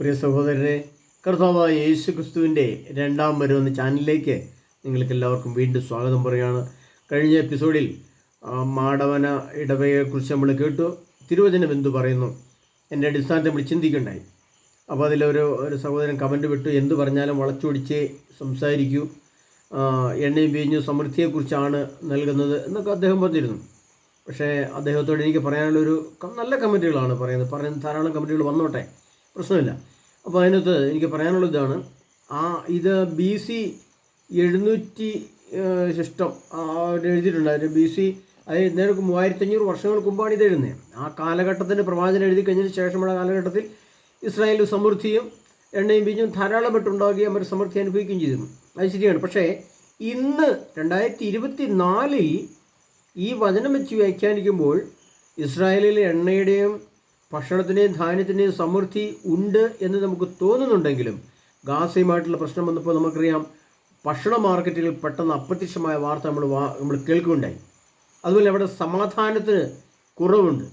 പ്രിയ സഹോദരരെ കർത്താവായ യേശു ക്രിസ്തുവിന്റെ രണ്ടാം വരുമെന്ന ചാനലിലേക്ക് നിങ്ങൾക്ക് എല്ലാവർക്കും വീണ്ടും സ്വാഗതം പറയുകയാണ്. കഴിഞ്ഞ എപ്പിസോഡിൽ മാടവന ഇടവയെക്കുറിച്ച് നമ്മൾ കേട്ടു. തിരുവചനം എന്തു പറയുന്നു? എന്റെ അടിസ്ഥാനത്തെ നമ്മൾ ചിന്തിക്കണ്ടായി. അപ്പോൾ അതിലൊരു ഒരു സഹോദരൻ കമന്റ് വിട്ടു എന്ത് പറഞ്ഞാലും വളച്ചൊടിച്ച് സംസാരിക്കൂ. എണ്ണയും വീഞ്ഞു സമൃദ്ധിയെക്കുറിച്ചാണ് നൽകുന്നത് എന്നൊക്കെ അദ്ദേഹം പറഞ്ഞിരുന്നു. പക്ഷേ അദ്ദേഹത്തോട് എനിക്ക് പറയാനുള്ളൊരു നല്ല കമന്റുകളാണ് പറയുന്നത്. പറയുന്ന ധാരാളം കമന്റുകൾ വന്നോട്ടെ. പ്രശ്നമില്ല. അപ്പോൾ അതിനകത്ത് എനിക്ക് പറയാനുള്ള ഇതാണ്. ആ ഇത് ബി സി എഴുന്നൂറ്റി ശിഷ്ടം എഴുതിയിട്ടുണ്ടായിരുന്നു. ബി സി അത് നേരെ മൂവായിരത്തഞ്ഞൂറ് വർഷങ്ങൾക്ക് മുമ്പാണ് ഇത് എഴുതുന്നത്. ആ കാലഘട്ടത്തിന്റെ പ്രവാചനം എഴുതി കഴിഞ്ഞതിന് ശേഷമുള്ള കാലഘട്ടത്തിൽ ഇസ്രായേൽ സമൃദ്ധിയും എണ്ണയും ബീജും ധാരാളമായിട്ടുണ്ടാകുകയും അവർ സമൃദ്ധി അനുഭവിക്കുകയും ചെയ്തിരുന്നു അത് ശരിയാണ്. പക്ഷേ ഇന്ന് രണ്ടായിരത്തി ഇരുപത്തി നാലിൽ ഈ വചനം വെച്ച് വ്യാഖ്യാനിക്കുമ്പോൾ ഇസ്രായേലിലെ എണ്ണയുടെയും ഭക്ഷണത്തിന്റെയും ധാന്യത്തിന്റെയും സമൃദ്ധി ഉണ്ട് എന്ന് നമുക്ക് തോന്നുന്നുണ്ടെങ്കിലും ഗാസയുമായിട്ടുള്ള പ്രശ്നം വന്നപ്പോൾ നമുക്കറിയാം ഭക്ഷണ മാർക്കറ്റുകൾ പെട്ടെന്ന് അപ്രത്യക്ഷമായ വാർത്ത നമ്മൾ നമ്മൾ കേൾക്കുകയുണ്ടായി. അതുപോലെ അവിടെ സമാധാനത്തിന് കുറവുണ്ട്.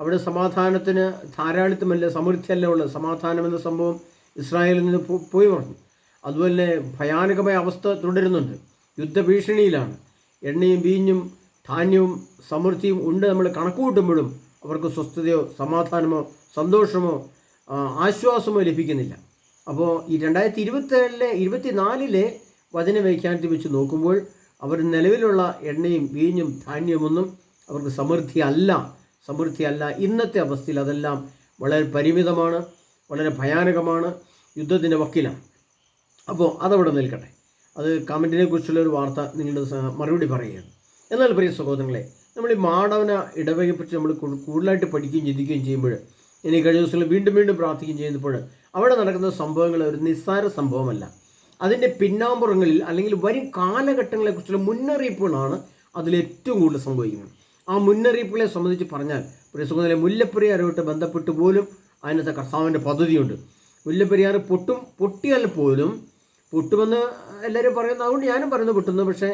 അവിടെ സമാധാനത്തിന് ധാരാളിത്തമല്ല സമൃദ്ധിയല്ല ഉള്ളത്. സമാധാനം എന്ന സംഭവം ഇസ്രായേലിൽ നിന്ന് പോയി പറഞ്ഞു അതുപോലെ ഭയാനകമായ അവസ്ഥ തുടരുന്നുണ്ട്. യുദ്ധഭീഷണിയിലാണ്. എണ്ണയും വീഞ്ഞും ധാന്യവും സമൃദ്ധിയും ഉണ്ട് നമ്മൾ കണക്ക് കൂട്ടുമ്പോഴും അവർക്ക് സ്വസ്ഥതയോ സമാധാനമോ സന്തോഷമോ ആശ്വാസമോ ലഭിക്കുന്നില്ല. അപ്പോൾ ഈ രണ്ടായിരത്തി ഇരുപത്തേഴിലെ ഇരുപത്തിനാലിലെ വചന വ്യാഖ്യാനത്തിൽ വെച്ച് നോക്കുമ്പോൾ അവർ നിലവിലുള്ള എണ്ണയും വീഞ്ഞും ധാന്യമൊന്നും അവർക്ക് സമൃദ്ധി അല്ല സമൃദ്ധി അല്ല ഇന്നത്തെ അവസ്ഥയിൽ അതെല്ലാം വളരെ പരിമിതമാണ് വളരെ ഭയാനകമാണ് യുദ്ധത്തിന്റെ വക്കിലാണ്. അപ്പോൾ അതവിടെ നിൽക്കട്ടെ. അത് കമന്റിനെ കുറിച്ചുള്ള ഒരു വാർത്ത നിങ്ങളുടെ മറുപടി പറയുകയാണ്. എന്നാൽ പ്രിയ സഹോദരങ്ങളെ നമ്മൾ ഈ മാടവന ഇടവകയെപ്പറ്റി നമ്മൾ കൂടുതലായിട്ട് പഠിക്കുകയും ചിന്തിക്കുകയും ചെയ്യുമ്പോൾ ഇനി കഴിഞ്ഞ ദിവസങ്ങളിൽ വീണ്ടും വീണ്ടും പ്രാർത്ഥിക്കുകയും ചെയ്യുമ്പോൾ അവിടെ നടക്കുന്ന സംഭവങ്ങൾ ഒരു നിസ്സാര സംഭവമല്ല. അതിന്റെ പിന്നാമ്പുറങ്ങളിൽ അല്ലെങ്കിൽ വരും കാലഘട്ടങ്ങളെക്കുറിച്ചുള്ള മുന്നറിയിപ്പുകളാണ് അതിൽ ഏറ്റവും കൂടുതൽ സംഭവിക്കുന്നത്. ആ മുന്നറിയിപ്പുകളെ സംബന്ധിച്ച് പറഞ്ഞാൽ പ്രിയ സഹോദരനെ മുല്ലപ്പെരിയാറുമായിട്ട് ബന്ധപ്പെട്ട് പോലും അതിനകത്ത് കർത്താവിന്റെ പദ്ധതിയുണ്ട്. മുല്ലപ്പെരിയാർ പൊട്ടും പൊട്ടിയാൽ പോലും പൊട്ടുമെന്ന് എല്ലാവരും പറയുന്നു അതുകൊണ്ട് ഞാനും പറയുന്നു പൊട്ടുന്നു. പക്ഷേ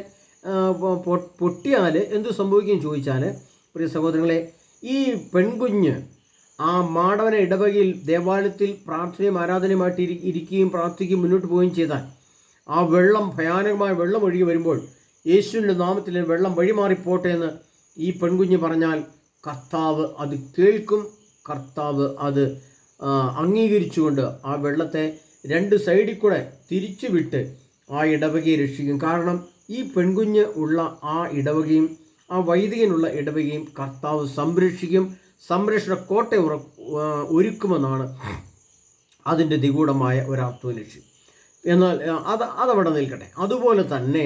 പൊട്ടിയാൽ എന്ത് സംഭവിക്കും ചോദിച്ചാൽ പ്രിയ സഹോദരങ്ങളെ ഈ പെൺകുഞ്ഞ് ആ മാടവനെ ഇടവകയിൽ ദേവാലയത്തിൽ പ്രാർത്ഥനയും ആരാധനയുമായിട്ട് ഇരി- ഇരിക്കുകയും പ്രാർത്ഥിക്കുകയും മുന്നോട്ട് പോവുകയും ചെയ്താൽ ആ വെള്ളം ഭയാനകമായ വെള്ളം ഒഴുകി വരുമ്പോൾ യേശുവിന്റെ നാമത്തിൽ വെള്ളം വഴിമാറിപ്പോട്ടെ എന്ന് ഈ പെൺകുഞ്ഞ് പറഞ്ഞാൽ കർത്താവ് അത് കേൾക്കും കർത്താവ് അത് അംഗീകരിച്ചുകൊണ്ട് ആ വെള്ളത്തെ രണ്ട് സൈഡിൽ കൂടെ തിരിച്ചു വിട്ട് ആ ഇടവകയെ രക്ഷിക്കും. കാരണം ഈ പെൺകുഞ്ഞ് ഉള്ള ആ ഇടവകയും ആ വൈദികനുള്ള ഇടവകയും കർത്താവ് സംരക്ഷിക്കും സംരക്ഷണ കോട്ട ഉറ ഒരുക്കുമെന്നാണ് അതിന്റെ നിഗൂഢമായ ഒരാത്മലക്ഷ്യം ലക്ഷ്യം. എന്നാൽ അത് അതവിടെ നിൽക്കട്ടെ. അതുപോലെ തന്നെ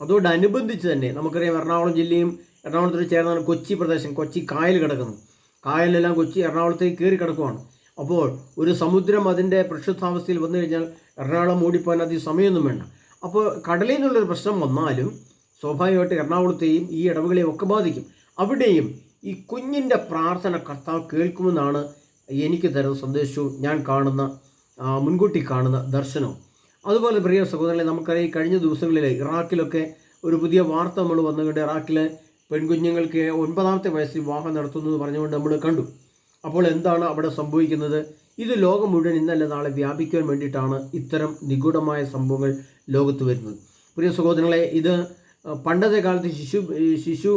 അതോടനുബന്ധിച്ച് തന്നെ നമുക്കറിയാം എറണാകുളം ജില്ലയും എറണാകുളത്തിൽ ചേർന്നാണ് കൊച്ചി പ്രദേശം കൊച്ചി കായൽ കിടക്കുന്നു കായലെല്ലാം കൊച്ചി എറണാകുളത്തേക്ക് കയറി കിടക്കുവാണ്. അപ്പോൾ ഒരു സമുദ്രം അതിന്റെ പ്രക്ഷുബ്ധാവസ്ഥയിൽ വന്നു കഴിഞ്ഞാൽ എറണാകുളം ഓടിപ്പോകാൻ അധികം സമയമൊന്നും വേണ്ട. അപ്പോൾ കടലിൽ നിന്നുള്ളൊരു പ്രശ്നം വന്നാലും സ്വാഭാവികമായിട്ട് എറണാകുളത്തെയും ഈ ഇടവുകളെയും ഒക്കെ ബാധിക്കും. അവിടെയും ഈ കുഞ്ഞിന്റെ പ്രാർത്ഥന കർത്താവ് കേൾക്കുമെന്നാണ് എനിക്ക് തരുന്ന സന്ദേശവും ഞാൻ കാണുന്ന മുൻകൂട്ടി കാണുന്ന ദർശനവും. അതുപോലെ പ്രിയ സഹോദരങ്ങളെ നമുക്കറിയാം കഴിഞ്ഞ ദിവസങ്ങളിൽ ഇറാഖിലൊക്കെ ഒരു പുതിയ വാർത്ത നമ്മൾ വന്നുകൊണ്ട് ഇറാഖിലെ പെൺകുഞ്ഞുങ്ങൾക്ക് ഒൻപതാമത്തെ വയസ്സിൽ വിവാഹം നടത്തുന്നു എന്ന് പറഞ്ഞുകൊണ്ട് നമ്മൾ കണ്ടു. അപ്പോൾ എന്താണ് അവിടെ സംഭവിക്കുന്നത്? ഇത് ലോകം മുഴുവൻ ഇന്നല്ല നാളെ വ്യാപിക്കാൻ വേണ്ടിയിട്ടാണ് ഇത്തരം നിഗൂഢമായ സംഭവങ്ങൾ ലോകത്ത് വരുന്നത്. പ്രിയ സഹോദരങ്ങളെ ഇത് പണ്ടത്തെ കാലത്ത് ശിശു ശിശു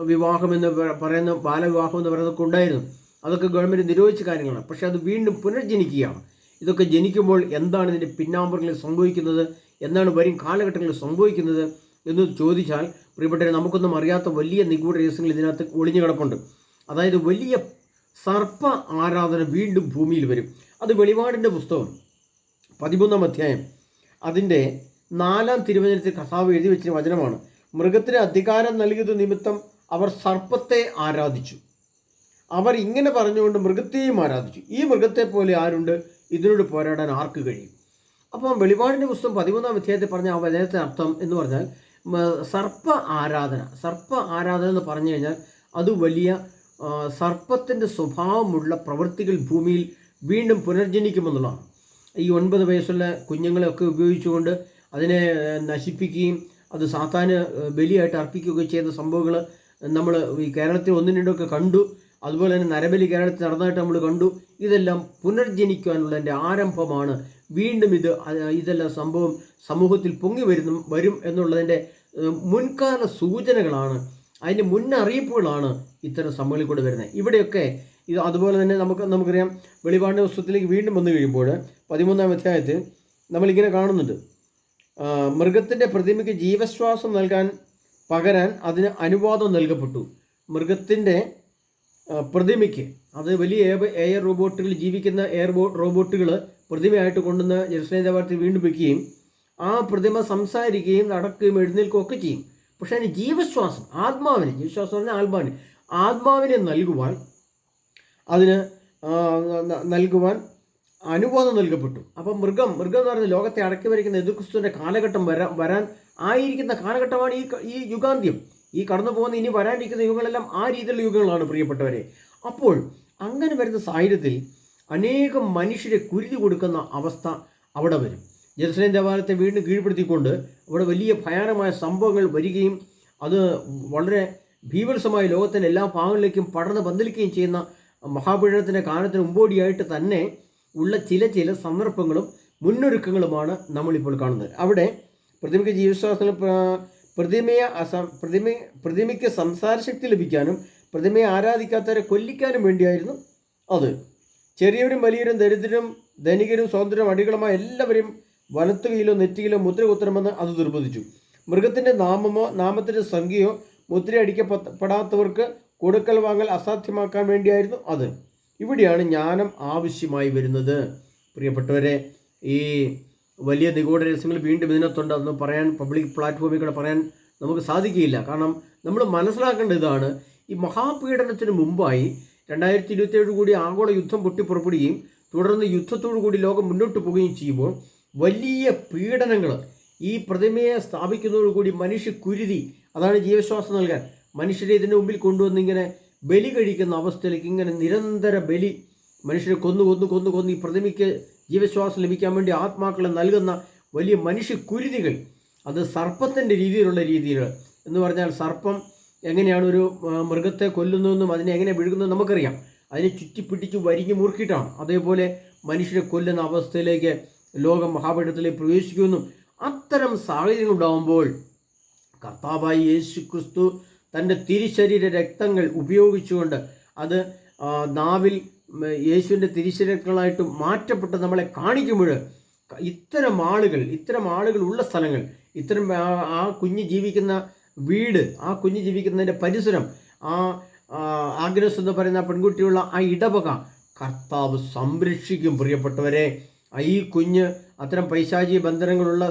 വിവാഹം എന്ന് പറയുന്ന ബാലവിവാഹം എന്ന് പറയുന്നതൊക്കെ ഉണ്ടായിരുന്നു. അതൊക്കെ ഗവൺമെന്റ് നിരോധിച്ച കാര്യങ്ങളാണ്. പക്ഷേ അത് വീണ്ടും പുനർജനിക്കുകയാണ്. ഇതൊക്കെ ജനിക്കുമ്പോൾ എന്താണ് ഇതിന്റെ പിന്നാമ്പുറങ്ങളിൽ സംഭവിക്കുന്നത്? എന്താണ് വരും കാലഘട്ടങ്ങളിൽ സംഭവിക്കുന്നത്? എന്ന് ചോദിച്ചാൽ പ്രിയപ്പെട്ടവരെ നമുക്കൊന്നും അറിയാത്ത വലിയ നിഗൂഢ രഹസ്യങ്ങൾ ഇതിനകത്ത് ഒളിഞ്ഞു കിടപ്പുണ്ട്. അതായത് വലിയ സർപ്പ ആരാധന വീണ്ടും ഭൂമിയിൽ വരും. അത് വെളിപാടിന്റെ പുസ്തകം. പതിമൂന്നാം അധ്യായം. അതിന്റെ നാലാം തിരുവചനത്തിൽ കഥാവ് എഴുതി വെച്ച വചനമാണ്. മൃഗത്തിന് അധികാരം നൽകിയത് നിമിത്തം അവർ സർപ്പത്തെ ആരാധിച്ചു. അവർ ഇങ്ങനെ പറഞ്ഞുകൊണ്ട് മൃഗത്തെയും ആരാധിച്ചു. ഈ മൃഗത്തെ പോലെ ആരുണ്ട്? ഇതിനോട് പോരാടാൻ ആർക്ക് കഴിയും? അപ്പം വെളിപാടിന്റെ പുസ്തകം പതിമൂന്നാം അധ്യായത്തിൽ പറഞ്ഞ ആ വചനത്തിന് അർത്ഥം എന്ന് പറഞ്ഞാൽ സർപ്പ ആരാധന. സർപ്പ ആരാധന എന്ന് പറഞ്ഞു കഴിഞ്ഞാൽ അത് വലിയ സർപ്പത്തിന്റെ സ്വഭാവമുള്ള പ്രവൃത്തികൾ ഭൂമിയിൽ വീണ്ടും പുനർജനിക്കുമെന്നുള്ളതാണ്. ഈ ഒൻപത് വയസ്സുള്ള കുഞ്ഞുങ്ങളെയൊക്കെ ഉപയോഗിച്ചുകൊണ്ട് അതിനെ നശിപ്പിക്കുകയും അത് സാത്താന് ബലിയായിട്ട് അർപ്പിക്കുകയൊക്കെ ചെയ്ത സംഭവങ്ങൾ നമ്മൾ ഈ കേരളത്തിൽ ഒന്നും രണ്ടൊക്കെ കണ്ടു. അതുപോലെ തന്നെ നരബലി കേരളത്തിൽ നടന്നതായിട്ട് നമ്മൾ കണ്ടു. ഇതെല്ലാം പുനർജനിക്കാനുള്ളതിന്റെ ആരംഭമാണ്. വീണ്ടും ഇത് ഇതെല്ലാം സംഭവം സമൂഹത്തിൽ പൊങ്ങി വരുന്നു വരും എന്നുള്ളതിന്റെ മുൻകാല സൂചനകളാണ് അതിന്റെ മുന്നറിയിപ്പുകളാണ് ഇത്തരം സംഭവങ്ങളിൽ കൂടെ വരുന്നത്. ഇവിടെയൊക്കെ ഇത് അതുപോലെ തന്നെ നമുക്ക് നമുക്കറിയാം വെളിപാടിന്റെ പുസ്തകത്തിലേക്ക് വീണ്ടും വന്നു കഴിയുമ്പോൾ പതിമൂന്നാം അധ്യായത്തിൽ നമ്മളിങ്ങനെ കാണുന്നുണ്ട്. മൃഗത്തിന്റെ പ്രതിമയ്ക്ക് ജീവശ്വാസം നൽകാൻ പകരാൻ അതിന് അനുവാദം നൽകപ്പെട്ടു. മൃഗത്തിന്റെ പ്രതിമയ്ക്ക് അത് വലിയ എയർ റോബോട്ടുകൾ ജീവിക്കുന്ന എയർ റോബോട്ടുകൾ പ്രതിമയായിട്ട് കൊണ്ടുവന്ന് ജെറുസലേം ദേവാലയത്തിൽ വീണ്ടും വയ്ക്കുകയും ആ പ്രതിമ സംസാരിക്കുകയും നടക്കുകയും എഴുന്നേൽക്കുകയും ഒക്കെ ചെയ്യും. പക്ഷേ അതിന് ജീവശ്വാസം ആത്മാവിന് ജീവശ്വാസം പറഞ്ഞാൽ ആത്മാവിന്. ആത്മാവിനെ നൽകുവാൻ അതിന് നൽകുവാൻ അനുബോധം നൽകപ്പെട്ടു. അപ്പം മൃഗം മൃഗം എന്ന് പറയുന്നത് ലോകത്തെ അടക്കി വരയ്ക്കുന്ന എതിർക്രിസ്തുവിന്റെ കാലഘട്ടം വരാൻ വരാൻ ആയിരിക്കുന്ന കാലഘട്ടമാണ് ഈ ഈ യുഗാന്ത്യം. ഈ കടന്നു പോകുന്ന ഇനി വരാനിരിക്കുന്ന യുഗങ്ങളെല്ലാം ആ രീതിയിലുള്ള യുഗങ്ങളാണ് പ്രിയപ്പെട്ടവരെ. അപ്പോൾ അങ്ങനെ വരുന്ന സാഹചര്യത്തിൽ അനേകം മനുഷ്യരെ കുരുതി കൊടുക്കുന്ന അവസ്ഥ അവിടെ വരും. ജെറുസലേം ദേവാലയത്തെ വീണ്ടും കീഴ്പ്പെടുത്തിക്കൊണ്ട് അവിടെ വലിയ ഭയാനമായ സംഭവങ്ങൾ വരികയും അത് വളരെ ഭീവത്സമായ ലോകത്തിന്റെ എല്ലാ ഭാഗങ്ങളിലേക്കും പടർന്ന് പന്തലിക്കുകയും ചെയ്യുന്ന മഹാപീഡനത്തിന്റെ കാലത്തിന് മുമ്പോടിയായിട്ട് തന്നെ ഉള്ള ചില ചില സന്ദർഭങ്ങളും മുന്നൊരുക്കങ്ങളുമാണ് നമ്മളിപ്പോൾ കാണുന്നത്. അവിടെ പ്രതിമയ്ക്ക് ജീവശ്വാസങ്ങൾ പ്ര- പ്രതിമയെ അസം പ്രതിമ പ്രതിമയ്ക്ക് സംസാരശക്തി ലഭിക്കാനും പ്രതിമയെ ആരാധിക്കാത്തവരെ കൊല്ലിക്കാനും വേണ്ടിയായിരുന്നു അത്. ചെറിയവരും വലിയവരും ദരിദ്രരും ധനികരും സ്വതന്ത്രരും അടികളുമായ എല്ലാവരും വലത്തുകയിലോ നെറ്റിയിലോ മുദ്ര കുത്തണമെന്ന് അത് നിർബന്ധിച്ചു. മൃഗത്തിന്റെ നാമമോ നാമത്തിന്റെ സംഖ്യയോ മുദ്രയടിക്കപ്പെടാത്തവർക്ക് കൊടുക്കൽ വാങ്ങൽ അസാധ്യമാക്കാൻ വേണ്ടിയായിരുന്നു അത്. ഇവിടെയാണ് ജ്ഞാനം ആവശ്യമായി വരുന്നത്. പ്രിയപ്പെട്ടവരെ ഈ വലിയ നിഗൂഢ രഹസ്യങ്ങൾ വീണ്ടും ഇതിനകത്തുണ്ട്. അതൊന്നും പറയാൻ പബ്ലിക് പ്ലാറ്റ്ഫോമിൽ കൂടെ പറയാൻ നമുക്ക് സാധിക്കുകയില്ല. കാരണം നമ്മൾ മനസ്സിലാക്കേണ്ട ഇതാണ് ഈ മഹാപീഡനത്തിന് മുമ്പായി രണ്ടായിരത്തി ഇരുപത്തിയേഴ് കൂടി ആഗോള യുദ്ധം പൊട്ടിപ്പുറപ്പെടുകയും തുടർന്ന് യുദ്ധത്തോടു കൂടി ലോകം മുന്നോട്ട് പോവുകയും ചെയ്യുമ്പോൾ വലിയ പീഡനങ്ങൾ ഈ പ്രതിമയെ സ്ഥാപിക്കുന്നതോടുകൂടി മനുഷ്യ കുരുതി അതാണ് ജീവശ്വാസം നൽകാൻ. മനുഷ്യരെ ഇതിന്റെ മുമ്പിൽ കൊണ്ടുവന്ന് ഇങ്ങനെ ബലി കഴിക്കുന്ന അവസ്ഥയിലേക്ക് ഇങ്ങനെ നിരന്തര ബലി മനുഷ്യരെ കൊന്നു കൊന്നു കൊന്നു കൊന്നു ഈ പ്രതിമയ്ക്ക് ജീവശ്വാസം ലഭിക്കാൻ വേണ്ടി ആത്മാക്കളെ നൽകുന്ന വലിയ മനുഷ്യ കുരുതികൾ. അത് സർപ്പത്തിന്റെ രീതിയിലുള്ള രീതിയിൽ എന്ന് പറഞ്ഞാൽ സർപ്പം എങ്ങനെയാണ് ഒരു മൃഗത്തെ കൊല്ലുന്നതെന്നും അതിനെ എങ്ങനെ വിഴുകുന്നതും നമുക്കറിയാം. അതിനെ ചുറ്റിപ്പിടിച്ച് വരിഞ്ഞു മുറുക്കിയിട്ടാണ്. അതേപോലെ മനുഷ്യരെ കൊല്ലുന്ന അവസ്ഥയിലേക്ക് ലോകം മഹാപീഠത്തിലേക്ക് പ്രവേശിക്കുമെന്നും അത്തരം സാഹചര്യങ്ങൾ ഉണ്ടാകുമ്പോൾ കർത്താവായി യേശു ക്രിസ്തു തന്റെ തിരിശരീര രക്തങ്ങൾ ഉപയോഗിച്ചുകൊണ്ട് അത് നാവിൽ യേശുവിന്റെ തിരിശരീരങ്ങളായിട്ട് മാറ്റപ്പെട്ട് നമ്മളെ കാണിക്കുമ്പോൾ ഇത്തരം ആളുകൾ ഇത്തരം ആളുകൾ ഉള്ള സ്ഥലങ്ങൾ ഇത്തരം ആ- കുഞ്ഞ് ജീവിക്കുന്ന വീട് ആ കുഞ്ഞ് ജീവിക്കുന്നതിന്റെ പരിസരം ആ ആ, എന്ന് പറയുന്ന പെൺകുട്ടിയുള്ള ആ ഇടവക കർത്താവ് സംരക്ഷിക്കും പ്രിയപ്പെട്ടവരെ. ഈ കുഞ്ഞ് അത്തരം പൈശാചി ബന്ധനങ്ങളുള്ള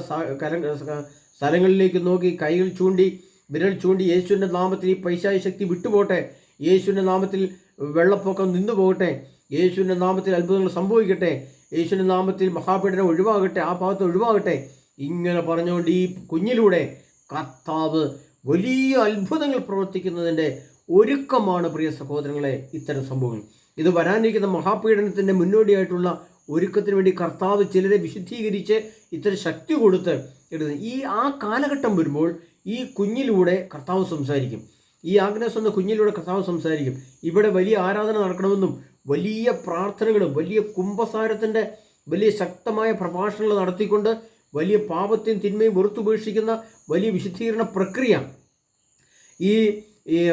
സ്ഥലങ്ങളിലേക്ക് നോക്കി കൈകൾ ചൂണ്ടി വിരൽ ചൂണ്ടി യേശുവിന്റെ നാമത്തിൽ ഈ പൈശാചി ശക്തി വിട്ടുപോട്ടെ യേശുവിന്റെ നാമത്തിൽ വെള്ളപ്പൊക്കം നിന്നു പോകട്ടെ യേശുവിന്റെ നാമത്തിൽ അത്ഭുതങ്ങൾ സംഭവിക്കട്ടെ. യേശുവിന്റെ നാമത്തിൽ മഹാപീഠനം ഒഴിവാകട്ടെ. ആ ഭാഗത്ത് ഒഴിവാകട്ടെ. ഇങ്ങനെ പറഞ്ഞുകൊണ്ട് ഈ കുഞ്ഞിലൂടെ കർത്താവ് വലിയ അത്ഭുതങ്ങൾ പ്രവർത്തിക്കുന്നതിന്റെ ഒരുക്കമാണ് പ്രിയ സഹോദരങ്ങളെ ഇത്തരം സംഭവങ്ങൾ. ഇത് വരാനിരിക്കുന്ന മഹാപീഡനത്തിന്റെ മുന്നോടിയായിട്ടുള്ള ഒരുക്കത്തിന് വേണ്ടി കർത്താവ് ചിലരെ വിശുദ്ധീകരിച്ച് ഇത്ര ശക്തി കൊടുത്ത് എടുത്ത് ഈ ആ കാലഘട്ടം വരുമ്പോൾ ഈ കുഞ്ഞിലൂടെ കർത്താവ് സംസാരിക്കും. ഈ ആഗ്നസ് എന്ന കുഞ്ഞിലൂടെ കർത്താവ് സംസാരിക്കും. ഇവിടെ വലിയ ആരാധന നടക്കണമെന്നും വലിയ പ്രാർത്ഥനകളും വലിയ കുംഭസാരത്തിന്റെ വലിയ ശക്തമായ പ്രഭാഷണങ്ങൾ നടത്തിക്കൊണ്ട് വലിയ പാപത്തെയും തിന്മയും വെറുത്തുപേക്ഷിക്കുന്ന വലിയ വിശുദ്ധീകരണ പ്രക്രിയ ഈ ഈ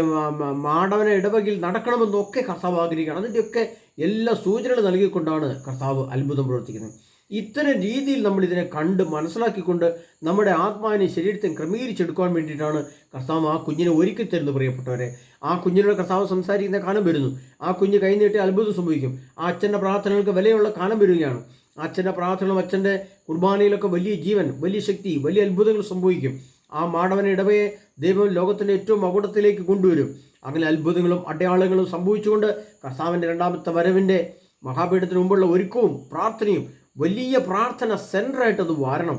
മാടവന ഇടവകിൽ നടക്കണമെന്നൊക്കെ കർത്താവ് ആഗ്രഹിക്കുകയാണ്. അതിന്റെയൊക്കെ എല്ലാ സൂചനകൾ നൽകിക്കൊണ്ടാണ് കർത്താവ് അത്ഭുതം പ്രവർത്തിക്കുന്നത്. ഇത്തരം രീതിയിൽ നമ്മൾ ഇതിനെ കണ്ട് മനസ്സിലാക്കിക്കൊണ്ട് നമ്മുടെ ആത്മാവിനെ ശരീരത്തെ ക്രമീകരിച്ചെടുക്കാൻ വേണ്ടിയിട്ടാണ് കർത്താവ് ആ കുഞ്ഞിനെ ഒരുക്കി തരുന്നു പ്രിയപ്പെട്ടവരെ. ആ കുഞ്ഞിനോട് കർത്താവ് സംസാരിക്കുന്ന കാലം വരുന്നു. ആ കുഞ്ഞ് കൈനീട്ടി അത്ഭുതം സംഭവിക്കും. ആ അച്ഛന്റെ പ്രാർത്ഥനകൾക്ക് വിലയുള്ള കാലം വരികയാണ്. അച്ഛന്റെ പ്രാർത്ഥനകളും അച്ഛന്റെ കുർബാനയിലൊക്കെ വലിയ ജീവൻ വലിയ ശക്തി വലിയ അത്ഭുതങ്ങൾ സംഭവിക്കും. ആ മാടവൻ ഇടവയെ ദൈവം ലോകത്തിന്റെ ഏറ്റവും അപകടത്തിലേക്ക് കൊണ്ടുവരും. അങ്ങനെ അത്ഭുതങ്ങളും അടയാളങ്ങളും സംഭവിച്ചുകൊണ്ട് കർത്താവിന്റെ രണ്ടാമത്തെ വരവിന്റെ മഹാപീഠത്തിന് മുമ്പുള്ള ഒരുക്കവും പ്രാർത്ഥനയും വലിയ പ്രാർത്ഥന സെന്ററായിട്ട് അത് വാരണം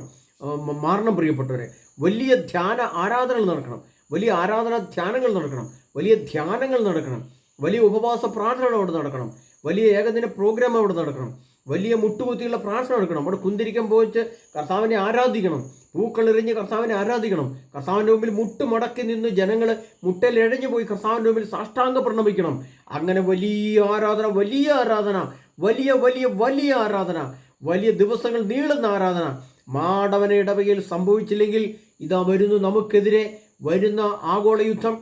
മാറണം പ്രിയപ്പെട്ടവരെ. വലിയ ധ്യാന ആരാധനകൾ നടക്കണം. വലിയ ആരാധന ധ്യാനങ്ങൾ നടക്കണം. വലിയ ധ്യാനങ്ങൾ നടക്കണം. വലിയ ഉപവാസ പ്രാർത്ഥനകൾ അവിടെ നടക്കണം. വലിയ ഏകദിന പ്രോഗ്രാം അവിടെ നടക്കണം. വലിയ മുട്ടുകുത്തിയുള്ള പ്രാർത്ഥന നടക്കണം. അവിടെ കുന്തിരിക്കം പോയിച്ച് കർത്താവിനെ ആരാധിക്കണം. പൂക്കളെറിഞ്ഞ് കർത്താവിനെ ആരാധിക്കണം. കർത്താവിന്റെ മുമ്പിൽ മുട്ട് മടക്കി നിന്ന് ജനങ്ങൾ മുട്ടിലിഴഞ്ഞു പോയി കർത്താവിന്റെ മുമ്പിൽ സാഷ്ടാംഗ പ്രണമിക്കണം. അങ്ങനെ വലിയ ആരാധന വലിയ ആരാധന വലിയ വലിയ വലിയ ആരാധന വലിയ ദിവസങ്ങൾ നീളുന്ന ആരാധന. മാടവന ഇടവകയിൽ സംഭവിച്ചില്ലെങ്കിൽ ഇതാ വരുന്നു നമുക്കെതിരെ വരുന്ന ആഗോള യുദ്ധം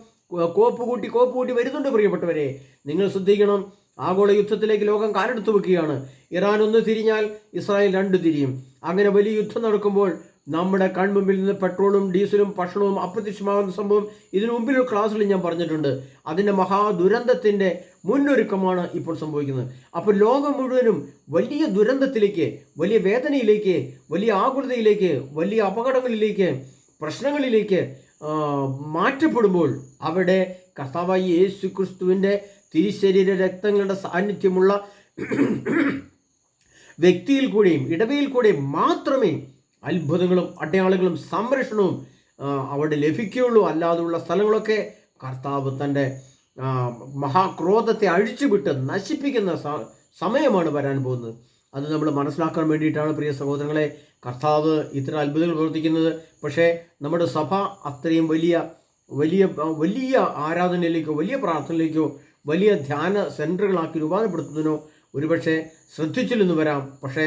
കോപ്പ് കൂട്ടി കോപ്പ് കൂട്ടി വരുന്നുണ്ട് പ്രിയപ്പെട്ടവരെ. നിങ്ങൾ ശ്രദ്ധിക്കണം ആഗോള യുദ്ധത്തിലേക്ക് ലോകം കാലെടുത്തു വെക്കുകയാണ്. ഇറാൻ ഒന്ന് തിരിഞ്ഞാൽ ഇസ്രായേൽ രണ്ട് തിരിയും. അങ്ങനെ വലിയ യുദ്ധം നടക്കുമ്പോൾ നമ്മുടെ കൺമുമ്പിൽ നിന്ന് പെട്രോളും ഡീസലും ഭക്ഷണവും അപ്രത്യക്ഷമാകുന്ന സംഭവം ഇതിനു മുമ്പിലൊരു ക്ലാസ്സിൽ ഞാൻ പറഞ്ഞിട്ടുണ്ട്. അതിന്റെ മഹാദുരന്തത്തിന്റെ മുന്നൊരുക്കമാണ് ഇപ്പോൾ സംഭവിക്കുന്നത്. അപ്പോൾ ലോകം മുഴുവനും വലിയ ദുരന്തത്തിലേക്ക് വലിയ വേദനയിലേക്ക് വലിയ ആകുലതയിലേക്ക് വലിയ അപകടങ്ങളിലേക്ക് പ്രശ്നങ്ങളിലേക്ക് മാറ്റപ്പെടുമ്പോൾ അവിടെ കർത്താവായി യേശു ക്രിസ്തുവിന്റെ തിരിശരീര രക്തങ്ങളുടെ സാന്നിധ്യമുള്ള വ്യക്തിയിൽ കൂടെയും ഇടവയിൽ കൂടെയും മാത്രമേ അത്ഭുതങ്ങളും അടയാളങ്ങളും സംരക്ഷണവും അവിടെ ലഭിക്കുകയുള്ളൂ. അല്ലാതെയുള്ള സ്ഥലങ്ങളൊക്കെ കർത്താവ് തന്റെ മഹാക്രോധത്തെ അഴിച്ചുവിട്ട് നശിപ്പിക്കുന്ന സമയമാണ് വരാൻ പോകുന്നത്. അത് നമ്മൾ മനസ്സിലാക്കാൻ വേണ്ടിയിട്ടാണ് പ്രിയ സഹോദരങ്ങളെ കർത്താവ് ഇത്ര അത്ഭുതങ്ങൾ പ്രവർത്തിക്കുന്നത്. പക്ഷേ നമ്മുടെ സഭ അത്രയും വലിയ വലിയ വലിയ ആരാധനയിലേക്കോ വലിയ പ്രാർത്ഥനയിലേക്കോ വലിയ ധ്യാന സെന്ററുകളാക്കി രൂപാന്തരപ്പെടുത്തുന്നതിനോ ഒരുപക്ഷെ ശ്രദ്ധിച്ചില്ലെന്ന് വരാം. പക്ഷേ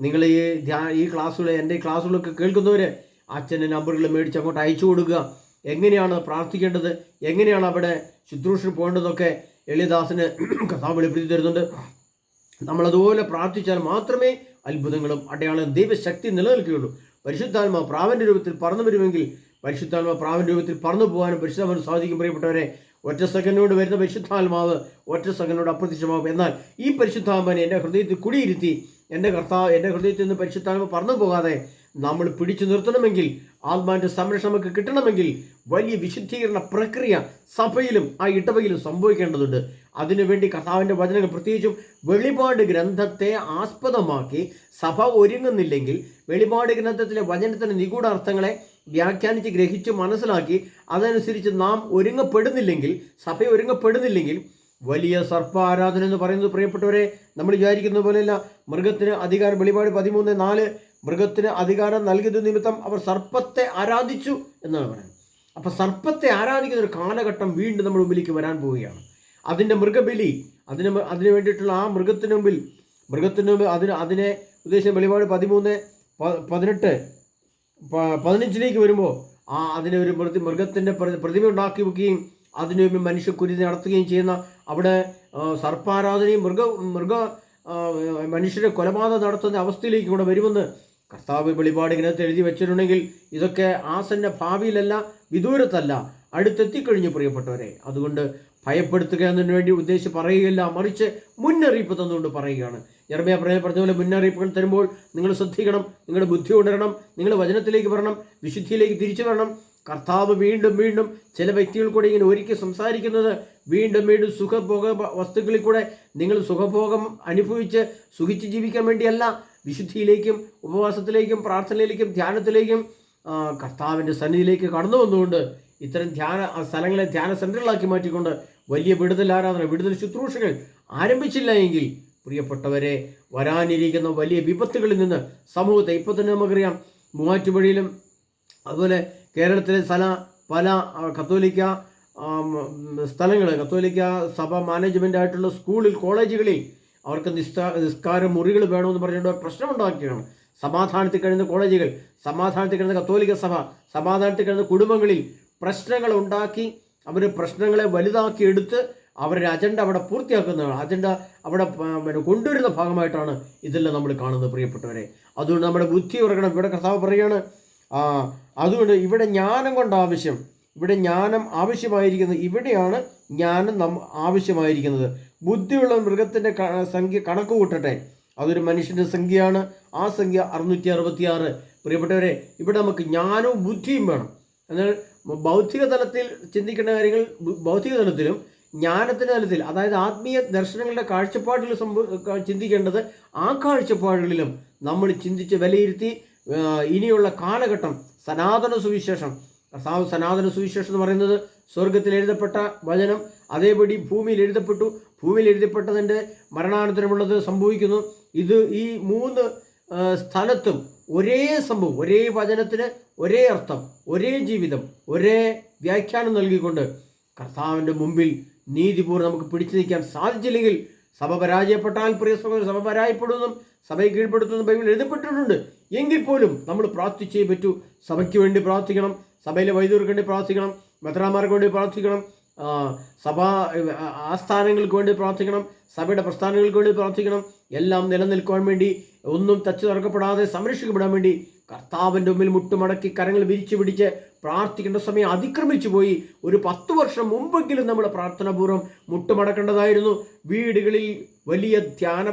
നിങ്ങൾ ഈ ഈ ക്ലാസ്സുകൾ എന്റെ ക്ലാസ്സുകളൊക്കെ കേൾക്കുന്നവർ അച്ഛന്റെ നമ്പറുകൾ മേടിച്ച് അങ്ങോട്ട് അയച്ചു കൊടുക്കുക. എങ്ങനെയാണ് പ്രാർത്ഥിക്കേണ്ടത്? എങ്ങനെയാണ് അവിടെ ശുശ്രൂഷ പോകേണ്ടതൊക്കെ എളിയദാസിന് കഥാ വെളിപ്പെടുത്തി തരുന്നുണ്ട്. നമ്മളതുപോലെ പ്രാർത്ഥിച്ചാൽ മാത്രമേ അത്ഭുതങ്ങളും അടയാളം ദൈവശക്തി നിലനിൽക്കുകയുള്ളൂ. പരിശുദ്ധാത്മ പ്രാവന്റെ രൂപത്തിൽ പറന്നു വരുമെങ്കിൽ പരിശുദ്ധാത്മ പ്രാവന്റെ രൂപത്തിൽ പറന്നു പോകാനും പരിശുദ്ധാത്മ സാധിക്കും പ്രിയപ്പെട്ടവരെ. ഒറ്റ സെക്കൻഡിനോട് വരുന്ന പരിശുദ്ധാത്മാവ് ഒറ്റ സെക്കൻഡിനോട് അപ്രത്യക്ഷമാകും. എന്നാൽ ഈ പരിശുദ്ധാത്മാവിനെ എന്റെ ഹൃദയത്തിൽ കുടിയിരുത്തി എന്റെ കർത്താവ് എന്റെ ഹൃദയത്തിൽ നിന്ന് പരിശുദ്ധാത്മ പറന്നു പോകാതെ നമ്മൾ പിടിച്ചു നിർത്തണമെങ്കിൽ ആത്മാവിന്റെ സംരക്ഷണം നമുക്ക് കിട്ടണമെങ്കിൽ വലിയ വിശുദ്ധീകരണ പ്രക്രിയ സഭയിലും ആ ഇടവയിലും സംഭവിക്കേണ്ടതുണ്ട്. അതിനുവേണ്ടി കർത്താവിന്റെ വചനങ്ങൾ പ്രത്യേകിച്ചും വെളിപാട് ഗ്രന്ഥത്തെ ആസ്പദമാക്കി സഭ ഒരുങ്ങുന്നില്ലെങ്കിൽ വെളിപാട് ഗ്രന്ഥത്തിലെ വചനത്തിന്റെ നിഗൂഢാർത്ഥങ്ങളെ വ്യാഖ്യാനിച്ച് ഗ്രഹിച്ച് മനസ്സിലാക്കി അതനുസരിച്ച് നാം ഒരുങ്ങപ്പെടുന്നില്ലെങ്കിൽ സഭ ഒരുങ്ങപ്പെടുന്നില്ലെങ്കിൽ വലിയ സർപ്പ ആരാധന എന്ന് പറയുന്നത് പ്രിയപ്പെട്ടവരെ നമ്മൾ വിചാരിക്കുന്ന പോലെയല്ല. മൃഗത്തിന് അധികാരം വെളിപാട് പതിമൂന്ന് നാല് മൃഗത്തിന് അധികാരം നൽകിയത് നിമിത്തം അവർ സർപ്പത്തെ ആരാധിച്ചു എന്നാണ് പറയുന്നത്. അപ്പോൾ സർപ്പത്തെ ആരാധിക്കുന്ന ഒരു കാലഘട്ടം വീണ്ടും നമ്മുടെ മുമ്പിലേക്ക് വരാൻ പോവുകയാണ്. അതിന്റെ മൃഗബലി അതിന് അതിന് വേണ്ടിയിട്ടുള്ള ആ മൃഗത്തിന് മുമ്പിൽ മൃഗത്തിന് മുമ്പിൽ അതിന് അതിനെ ഉദ്ദേശിച്ച വെളിപാട് പതിമൂന്ന് പതിനെട്ട് പതിനഞ്ചിലേക്ക് വരുമ്പോൾ ആ അതിനെ ഒരു മൃഗത്തിന്റെ പ്രതിമ ഉണ്ടാക്കി വെക്കുകയും അതിനു മുമ്പ് മനുഷ്യക്കുരുതി നടത്തുകയും ചെയ്യുന്ന അവിടെ സർപ്പാരാധനയും മൃഗ മൃഗ മനുഷ്യരെ കൊലപാതകം നടത്തുന്ന അവസ്ഥയിലേക്ക് കൂടെ വരുമെന്ന് കർത്താവ് വെളിപാട് ഗ്രഹത്തിൽ എഴുതി വെച്ചിട്ടുണ്ടെങ്കിൽ ഇതൊക്കെ ആസന്ന ഭാവിയിലല്ല വിദൂരത്തല്ല അടുത്തെത്തിക്കഴിഞ്ഞു പ്രിയപ്പെട്ടവരെ. അതുകൊണ്ട് ഭയപ്പെടുത്തുക എന്നതിന് വേണ്ടി ഉദ്ദേശിച്ച് പറയുകയില്ല മറിച്ച് മുന്നറിയിപ്പ് തന്നുകൊണ്ട് പറയുകയാണ്. ജർമ്മയ പോലെ മുന്നറിയിപ്പുകൾ തരുമ്പോൾ നിങ്ങൾ ശ്രദ്ധിക്കണം നിങ്ങളുടെ ബുദ്ധി ഉണരണം നിങ്ങൾ വചനത്തിലേക്ക് വരണം വിശുദ്ധിയിലേക്ക് തിരിച്ചു വരണം കർത്താവ് വീണ്ടും വീണ്ടും ചില വ്യക്തികൾ കൂടെ ഇങ്ങനെ ഒരുക്കി സംസാരിക്കുന്നത് വീണ്ടും വീണ്ടും സുഖഭോഗ വസ്തുക്കളിൽ കൂടെ നിങ്ങൾ സുഖഭോഗം അനുഭവിച്ച് സുഖിച്ച് ജീവിക്കാൻ വേണ്ടിയല്ല വിശുദ്ധിയിലേക്കും ഉപവാസത്തിലേക്കും പ്രാർത്ഥനയിലേക്കും ധ്യാനത്തിലേക്കും കർത്താവിന്റെ സന്നിധിയിലേക്ക് കടന്നു വന്നുകൊണ്ട് ഇത്തരം ധ്യാന സ്ഥലങ്ങളെ ധ്യാന സെന്ററുകളാക്കി മാറ്റിക്കൊണ്ട് വലിയ വിടുതൽ ആരാധന വിടുതൽ ശുശ്രൂഷകൾ ആരംഭിച്ചില്ല എങ്കിൽ പ്രിയപ്പെട്ടവരെ വരാനിരിക്കുന്ന വലിയ വിപത്തുകളിൽ നിന്ന് സമൂഹത്തെ ഇപ്പോൾ തന്നെ നമുക്കറിയാം. മൂവാറ്റുപുഴയിലും അതുപോലെ കേരളത്തിലെ സ്ഥല പല കത്തോലിക്ക സ്ഥലങ്ങൾ കത്തോലിക്ക സഭ മാനേജ്മെന്റ് ആയിട്ടുള്ള സ്കൂളിൽ കോളേജുകളിൽ അവർക്ക് നിസ്താ നിസ്കാര മുറികൾ വേണമെന്ന് പറഞ്ഞുകൊണ്ട് പ്രശ്നമുണ്ടാക്കിയാണ്. സമാധാനത്തിൽ കഴിയുന്ന കോളേജുകൾ സമാധാനത്തിൽ കഴിയുന്ന കത്തോലിക്ക സഭ സമാധാനത്തിൽ കഴിയുന്ന കുടുംബങ്ങളിൽ പ്രശ്നങ്ങൾ ഉണ്ടാക്കി അവർ പ്രശ്നങ്ങളെ വലുതാക്കി എടുത്ത് അവരുടെ അജണ്ട അവിടെ പൂർത്തിയാക്കുന്നതാണ്. അജണ്ട അവിടെ കൊണ്ടുവരുന്ന ഭാഗമായിട്ടാണ് ഇതെല്ലാം നമ്മൾ കാണുന്നത് പ്രിയപ്പെട്ടവരെ. അതുകൊണ്ട് നമ്മുടെ ബുദ്ധി ഉറക്കണം ഇവിടെ കർത്താവ് പറയുകയാണ് അതുകൊണ്ട് ഇവിടെ ജ്ഞാനം കൊണ്ട് ആവശ്യം. ഇവിടെ ജ്ഞാനം ആവശ്യമായിരിക്കുന്നത് ഇവിടെയാണ് ജ്ഞാനം നം ആവശ്യമായിരിക്കുന്നത്. ബുദ്ധിയുള്ള മൃഗത്തിന്റെ സംഖ്യ കണക്ക് കൂട്ടട്ടെ. അതൊരു മനുഷ്യന്റെ സംഖ്യയാണ്. ആ സംഖ്യ അറുന്നൂറ്റി അറുപത്തി ആറ് പ്രിയപ്പെട്ടവരെ ഇവിടെ നമുക്ക് ജ്ഞാനവും ബുദ്ധിയും വേണം. എന്നാൽ ഭൗതിക തലത്തിൽ ചിന്തിക്കേണ്ട കാര്യങ്ങൾ ഭൗതിക തലത്തിലും ജ്ഞാനത്തിന്റെ തലത്തിൽ അതായത് ആത്മീയ ദർശനങ്ങളുടെ കാഴ്ചപ്പാടിൽ സംഭവ ചിന്തിക്കേണ്ടത് ആ കാഴ്ചപ്പാടുകളിലും നമ്മൾ ചിന്തിച്ച് വിലയിരുത്തി ഇനിയുള്ള കാലഘട്ടം സനാതന സുവിശേഷം. കർത്താവ് സനാതന സുവിശേഷം എന്ന് പറയുന്നത് സ്വർഗത്തിൽ എഴുതപ്പെട്ട വചനം അതേപടി ഭൂമിയിൽ എഴുതപ്പെട്ടു. ഭൂമിയിൽ എഴുതപ്പെട്ടതിന്റെ മരണാനന്തരമുള്ളത് സംഭവിക്കുന്നു. ഇത് ഈ മൂന്ന് സ്ഥലത്തും ഒരേ സംഭവം ഒരേ വചനത്തിന് ഒരേ അർത്ഥം ഒരേ ജീവിതം ഒരേ വ്യാഖ്യാനം നൽകിക്കൊണ്ട് കർത്താവിന്റെ മുമ്പിൽ നീതിപൂർവം നമുക്ക് പിടിച്ചു നിൽക്കാൻ സാധിച്ചില്ലെങ്കിൽ സഭ പരാജയപ്പെട്ടാൽ പ്രിയ സഹോദരൻ സഭ പരാജയപ്പെടുന്നതും സഭയെ കീഴ്പ്പെടുത്തുന്നതും ബൈബിൾ എഴുതപ്പെട്ടിട്ടുണ്ട്. എങ്കിൽ പോലും നമ്മൾ പ്രാർത്ഥിച്ചേ പറ്റൂ. സഭയ്ക്ക് വേണ്ടി പ്രാർത്ഥിക്കണം. സഭയിലെ വൈദ്യർക്ക് വേണ്ടി പ്രാർത്ഥിക്കണം. മെത്രാമാർക്ക് വേണ്ടി പ്രാർത്ഥിക്കണം. സഭാ ആസ്ഥാനങ്ങൾക്ക് വേണ്ടി പ്രാർത്ഥിക്കണം. സഭയുടെ പ്രസ്ഥാനങ്ങൾക്ക് വേണ്ടി പ്രാർത്ഥിക്കണം. എല്ലാം നിലനിൽക്കുവാൻ വേണ്ടി ഒന്നും തച്ചു തുറക്കപ്പെടാതെ സംരക്ഷിക്കപ്പെടാൻ വേണ്ടി കർത്താവിന്റെ മുമ്പിൽ മുട്ടുമടക്കി കരങ്ങൾ വിരിച്ചു പിടിച്ച് പ്രാർത്ഥിക്കേണ്ട സമയം അതിക്രമിച്ചു പോയി. ഒരു പത്ത് വർഷം മുമ്പെങ്കിലും നമ്മൾ പ്രാർത്ഥനാപൂർവം മുട്ടുമടക്കേണ്ടതായിരുന്നു. വീടുകളിൽ വലിയ ധ്യാന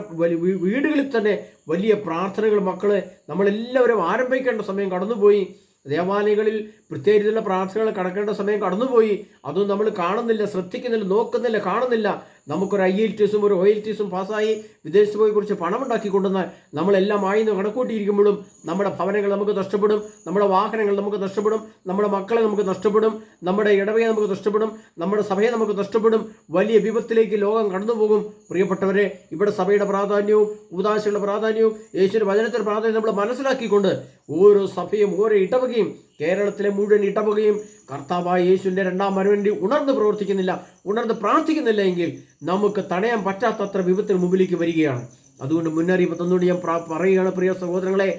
വീടുകളിൽ തന്നെ വലിയ പ്രാർത്ഥനകൾ മക്കളെ നമ്മളെല്ലാവരും ആരംഭിക്കേണ്ട സമയം കടന്നുപോയി. ദേവാലയങ്ങളിൽ പ്രത്യേകിച്ചുള്ള പ്രാർത്ഥനകൾ കടക്കേണ്ട സമയം കടന്നുപോയി. അതും നമ്മൾ കാണുന്നില്ല ശ്രദ്ധിക്കുന്നില്ല നോക്കുന്നില്ല കാണുന്നില്ല. നമുക്കൊരു ഐ എൽ ടിസും ഒരു ഒ എൽ ടിസും പാസ്സായി വിദേശത്ത് പോയി കുറിച്ച് പണമുണ്ടാക്കി കൊണ്ടുവന്നാൽ നമ്മളെല്ലാം ആയിന്ന് കണക്കൂട്ടിയിരിക്കുമ്പോഴും നമ്മുടെ ഭവനങ്ങൾ നമുക്ക് നഷ്ടപ്പെടും നമ്മുടെ വാഹനങ്ങൾ നമുക്ക് നഷ്ടപ്പെടും നമ്മുടെ മക്കളെ നമുക്ക് നഷ്ടപ്പെടും നമ്മുടെ ഇടവയെ നമുക്ക് നഷ്ടപ്പെടും നമ്മുടെ സഭയെ നമുക്ക് നഷ്ടപ്പെടും വലിയ വിപത്തിലേക്ക് ലോകം കടന്നുപോകും. പ്രിയപ്പെട്ടവരെ ഇവിടെ സഭയുടെ പ്രാധാന്യവും ഉദാശയുടെ പ്രാധാന്യവും യേശുവിന്റെ വചനത്തിന്റെ പ്രാധാന്യം നമ്മൾ മനസ്സിലാക്കിക്കൊണ്ട് ഓരോ സഭയും ഓരോ ഇടവകയും കേരളത്തിലെ മുഴുവൻ ഇടവകയും കർത്താവായ യേശുവിന്റെ രണ്ടാം വരവേണ്ടി ഉണർന്ന് പ്രവർത്തിക്കുന്നില്ല ഉണർന്ന് പ്രാർത്ഥിക്കുന്നില്ല എങ്കിൽ നമുക്ക് തടയാൻ പറ്റാത്തത്ര വിപത്തിന് മുമ്പിലേക്ക് വരികയാണ്. അതുകൊണ്ട് മുന്നറിയിപ്പ് തന്നുകൊണ്ട് ഞാൻ പറയുകയാണ് പ്രിയ സഹോദരങ്ങളെ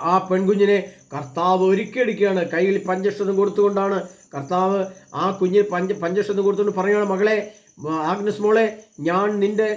ആ പെൺകുഞ്ഞിനെ കർത്താവ് ഒരുക്കിയെടുക്കുകയാണ് കയ്യിൽ പഞ്ചക്ഷതം കൊടുത്തുകൊണ്ടാണ് കർത്താവ് ആ കുഞ്ഞിന് പഞ്ച പഞ്ചക്ഷതം കൊടുത്തുകൊണ്ട് പറയുകയാണ് മകളെ ആഗ്നസ് മോളെ ഞാൻ നിന്റെ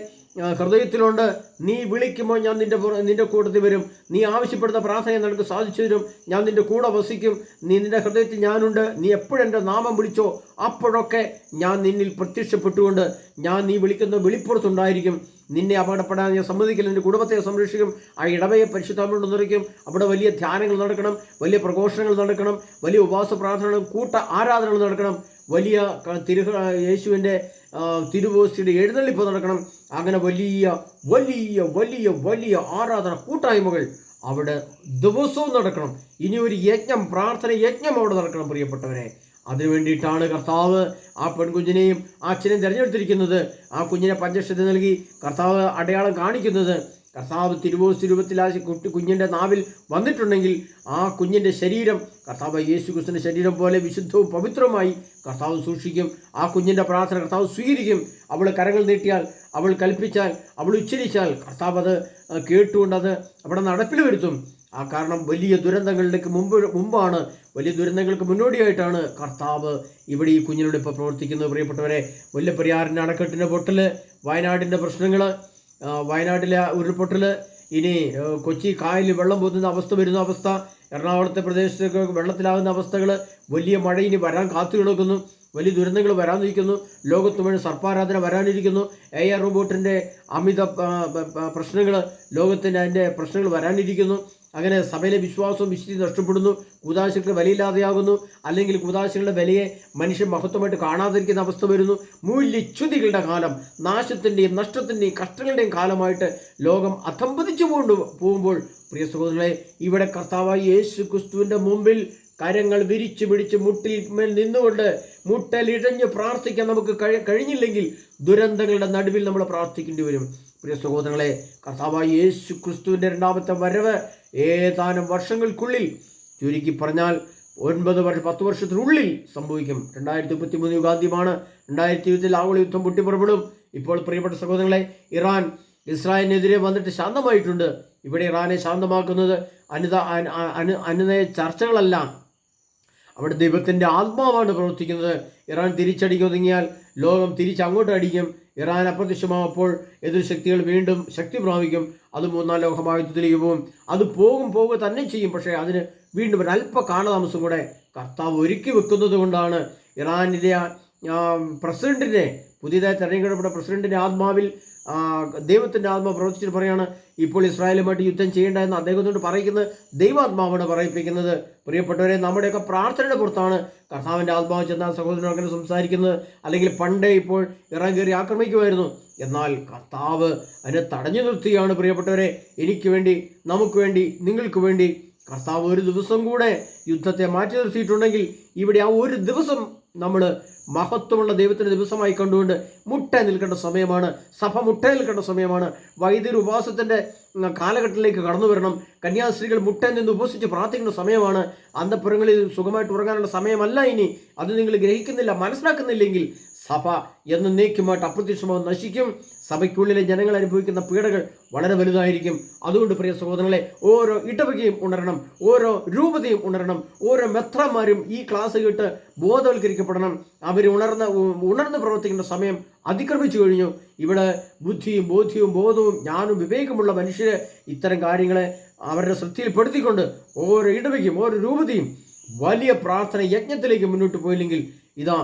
ഹൃദയത്തിലുണ്ട്. നീ വിളിക്കുമ്പോൾ ഞാൻ നിന്റെ നിന്റെ കൂട്ടത്തിൽ വരും. നീ ആവശ്യപ്പെടുന്ന പ്രാർത്ഥന നിനക്ക് സാധിച്ചു തരും. ഞാൻ നിന്റെ കൂടെ വസിക്കും. നീ നിന്റെ ഹൃദയത്തിൽ ഞാനുണ്ട്. നീ എപ്പോഴെന്റെ നാമം വിളിച്ചോ? അപ്പോഴൊക്കെ ഞാൻ നിന്നിൽ പ്രത്യക്ഷപ്പെട്ടുകൊണ്ട് ഞാൻ നീ വിളിക്കുന്ന വിളിപ്പുറത്തുണ്ടായിരിക്കും. നിന്നെ അപകടപ്പെടാൻ ഞാൻ സമ്മതിക്കില്ല. നിന്റെ കുടുംബത്തെ സംരക്ഷിക്കും. ആ ഇടവയെ പരിശുദ്ധാമോട് നിറയ്ക്കും. അവിടെ വലിയ ധ്യാനങ്ങൾ നടക്കണം. വലിയ പ്രഘോഷണങ്ങൾ നടക്കണം. വലിയ ഉപവാസ പ്രാർത്ഥനകളും കൂട്ട ആരാധനകൾ നടക്കണം. വലിയ തിരുഹ തിരു യേശുവിന്റെ തിരുവോസ്തിയുടെ എഴുന്നള്ളിപ്പ് നടക്കണം. അങ്ങനെ വലിയ വലിയ വലിയ വലിയ ആരാധന കൂട്ടായ്മകൾ അവിടെ ദിവസവും നടക്കണം. ഇനി ഒരു യജ്ഞം പ്രാർത്ഥന യജ്ഞം അവിടെ നടക്കണം പ്രിയപ്പെട്ടവരെ. അതിനു വേണ്ടിയിട്ടാണ് കർത്താവ് ആ പെൺകുഞ്ഞിനെയും അച്ഛനെയും തിരഞ്ഞെടുത്തിരിക്കുന്നത്. ആ കുഞ്ഞിനെ പഞ്ചക്ഷത നൽകി കർത്താവ് അടയാളം കാണിക്കുന്നത്. കർത്താവ് തിരുവോസ് രൂപത്തിൽ ആ കുട്ടി കുഞ്ഞിന്റെ നാവിൽ വന്നിട്ടുണ്ടെങ്കിൽ ആ കുഞ്ഞിന്റെ ശരീരം കർത്താവ് യേശു ക്രിസ്തുവിന്റെ ശരീരം പോലെ വിശുദ്ധവും പവിത്രവുമായി കർത്താവ് സൂക്ഷിക്കും. ആ കുഞ്ഞിന്റെ പ്രാർത്ഥന കർത്താവ് സ്വീകരിക്കും. അവൾ കരങ്ങൾ നീട്ടിയാൽ അവൾ കൽപ്പിച്ചാൽ അവൾ ഉച്ചരിച്ചാൽ കർത്താവ് അത് കേട്ടുകൊണ്ട് അത് അവിടെ നടപ്പിൽ വരുത്തും. ആ കാരണം വലിയ ദുരന്തങ്ങളിലേക്ക് മുമ്പ് മുമ്പാണ്. വലിയ ദുരന്തങ്ങൾക്ക് മുന്നോടിയായിട്ടാണ് കർത്താവ് ഇവിടെ ഈ കുഞ്ഞിനോട് ഇപ്പോൾ പ്രവർത്തിക്കുന്നത്. പ്രിയപ്പെട്ടവരെ മുല്ലപ്പെരിയാറിന്റെ അണക്കെട്ടിന്റെ പൊട്ടൽ വയനാടിന്റെ പ്രശ്നങ്ങൾ വയനാട്ടിലെ ഉരുൾപൊട്ടൽ ഇനി കൊച്ചി കായലിൽ വെള്ളം പോകുന്ന അവസ്ഥ വരുന്ന അവസ്ഥ എറണാകുളത്തെ പ്രദേശത്തൊക്കെ വെള്ളത്തിലാകുന്ന അവസ്ഥകൾ വലിയ മഴ ഇനി വരാൻ കാത്തു കിടക്കുന്നു വലിയ ദുരന്തങ്ങൾ വരാനിരിക്കുന്നു ലോകത്ത് മുഴുവൻ സർപ്പാരാധന വരാനിരിക്കുന്നു എ ആർ റോബോട്ടിന്റെ അമിത പ്രശ്നങ്ങൾ ലോകത്തിന്റെ അതിന്റെ പ്രശ്നങ്ങൾ വരാനിരിക്കുന്നു. അങ്ങനെ സഭയിലെ വിശ്വാസവും വിശുദ്ധി നഷ്ടപ്പെടുന്നു. കൂതാശികൾ വിലയില്ലാതെയാകുന്നു. അല്ലെങ്കിൽ കൂതാശികളുടെ വിലയെ മനുഷ്യൻ മഹത്വമായിട്ട് കാണാതിരിക്കുന്ന അവസ്ഥ വരുന്നു. മൂല്യച്യുതികളുടെ കാലം നാശത്തിന്റെയും നഷ്ടത്തിന്റെയും കഷ്ടങ്ങളുടെയും കാലമായിട്ട് ലോകം അധംപതിച്ചു കൊണ്ട് പോകുമ്പോൾ പ്രിയ സഹോദരങ്ങളെ ഇവിടെ കർത്താവായി യേശു ക്രിസ്തുവിന്റെ മുമ്പിൽ കരങ്ങൾ വിരിച്ചു പിടിച്ച് മുട്ടിൽ മേൽ നിന്നുകൊണ്ട് മുട്ടലിഴഞ്ഞ് പ്രാർത്ഥിക്കാൻ നമുക്ക് കഴി- കഴിഞ്ഞില്ലെങ്കിൽ ദുരന്തങ്ങളുടെ നടുവിൽ നമ്മൾ പ്രാർത്ഥിക്കേണ്ടി വരും. പ്രിയ സഹോദരങ്ങളെ കർത്താവായി യേശു ക്രിസ്തുവിന്റെ രണ്ടാമത്തെ വരവ് ഏതാനും വർഷങ്ങൾക്കുള്ളിൽ ചുരുക്കി പറഞ്ഞാൽ ഒൻപത് വർഷം പത്ത് വർഷത്തിനുള്ളിൽ സംഭവിക്കും. രണ്ടായിരത്തി മുപ്പത്തി മൂന്ന് യുഗാന്ത്യമാണ്. രണ്ടായിരത്തി ഇരുപത്തിൽ ആഗോള യുദ്ധം പൊട്ടിപ്പുറപ്പെടും. ഇപ്പോൾ പ്രിയപ്പെട്ട സഹോദരങ്ങളെ ഇറാൻ ഇസ്രായേലിനെതിരെ വന്നിട്ട് ശാന്തമായിട്ടുണ്ട്. ഇവിടെ ഇറാനെ ശാന്തമാക്കുന്നത് അനുത അന- അനു അനുനയ ചർച്ചകളല്ല. അവിടെ ദൈവത്തിന്റെ ആത്മാവാണ് പ്രവർത്തിക്കുന്നത്. ഇറാൻ തിരിച്ചടിക്കൊതുങ്ങിയാൽ ലോകം തിരിച്ചങ്ങോട്ട് അടിക്കും ഇറാൻ അപ്രത്യക്ഷമാവപ്പോൾ എതിർശക്തികൾ വീണ്ടും ശക്തി പ്രാപിക്കും. അത് മൂന്നാം ലോകമായുദ്ധത്തിലേക്ക് പോകും. അത് പോകും പോകുക തന്നെ ചെയ്യും. പക്ഷേ അതിന് വീണ്ടും ഒരു അല്പ കാലതാമസം കൂടെ കർത്താവ് ഒരുക്കി വെക്കുന്നത് കൊണ്ടാണ് ഇറാനിലെ പ്രസിഡന്റിനെ പുതിയതായി തെരഞ്ഞെടുക്കപ്പെട്ട പ്രസിഡന്റിന്റെ ആത്മാവിൽ ദൈവത്തിന്റെ ആത്മാവ് പ്രവർത്തിച്ചിട്ട് പറയാണ് ഇപ്പോൾ ഇസ്രായേലുമായിട്ട് യുദ്ധം ചെയ്യേണ്ട എന്ന് അദ്ദേഹത്തോട് പറയിക്കുന്നത് ദൈവാത്മാവാണ് പറയിപ്പിക്കുന്നത്. പ്രിയപ്പെട്ടവരെ നമ്മുടെയൊക്കെ പ്രാർത്ഥനയുടെ പുറത്താണ് കർത്താവിന്റെ ആത്മാവ് ചെന്ന സഹോദരൻ അങ്ങനെ സംസാരിക്കുന്നത്. അല്ലെങ്കിൽ പണ്ടേ ഇപ്പോൾ ഇറാൻ കയറി ആക്രമിക്കുമായിരുന്നു. എന്നാൽ കർത്താവ് അതിനെ തടഞ്ഞു നിർത്തുകയാണ്. പ്രിയപ്പെട്ടവരെ എനിക്ക് വേണ്ടി നമുക്ക് വേണ്ടി നിങ്ങൾക്ക് വേണ്ടി കർത്താവ് ഒരു ദിവസം കൂടെ യുദ്ധത്തെ മാറ്റി നിർത്തിയിട്ടുണ്ടെങ്കിൽ ഇവിടെ ആ ഒരു ദിവസം നമ്മൾ മഹത്വമുള്ള ദൈവത്തിന്റെ ദിവസമായി കണ്ടുകൊണ്ട് മുട്ട നിൽക്കേണ്ട സമയമാണ്. സഭ മുട്ട നിൽക്കേണ്ട സമയമാണ്. വൈദ്യുതി ഉപവാസത്തിന്റെ കാലഘട്ടത്തിലേക്ക് കടന്നു വരണം. കന്യാസ്ത്രീകൾ മുട്ട നിന്ന് ഉപസിച്ച് പ്രാർത്ഥിക്കേണ്ട സമയമാണ്. അന്തപ്പുറങ്ങളിൽ സുഖമായിട്ട് ഉറങ്ങാനുള്ള സമയമല്ല ഇനി. അത് നിങ്ങൾ ഗ്രഹിക്കുന്നില്ല മനസ്സിലാക്കുന്നില്ലെങ്കിൽ സഭ എന്നേക്കുമായിട്ട് അപ്രത്യക്ഷമാവും നശിക്കും. സഭയ്ക്കുള്ളിലെ ജനങ്ങൾ അനുഭവിക്കുന്ന പീഡകൾ വളരെ വലുതായിരിക്കും. അതുകൊണ്ട് പ്രിയ സഹോദരങ്ങളെ ഓരോ ഇടവകയും ഉണരണം ഓരോ രൂപതയും ഉണരണം ഓരോ മെത്രന്മാരും ഈ ക്ലാസ് കേട്ട് ബോധവൽക്കരിക്കപ്പെടണം. അവർ ഉണർന്ന് ഉണർന്ന് പ്രവർത്തിക്കേണ്ട സമയം അതിക്രമിച്ചു കഴിഞ്ഞു. ഇവിടെ ബുദ്ധിയും ബോധ്യവും ബോധവും ജ്ഞാനവും വിവേകമുള്ള മനുഷ്യർ ഇത്തരം കാര്യങ്ങളെ അവരുടെ ശ്രദ്ധയിൽപ്പെടുത്തിക്കൊണ്ട് ഓരോ ഇടവകയും ഓരോ രൂപതയും വലിയ പ്രാർത്ഥന യജ്ഞത്തിലേക്ക് മുന്നോട്ട് പോയില്ലെങ്കിൽ ഇതാ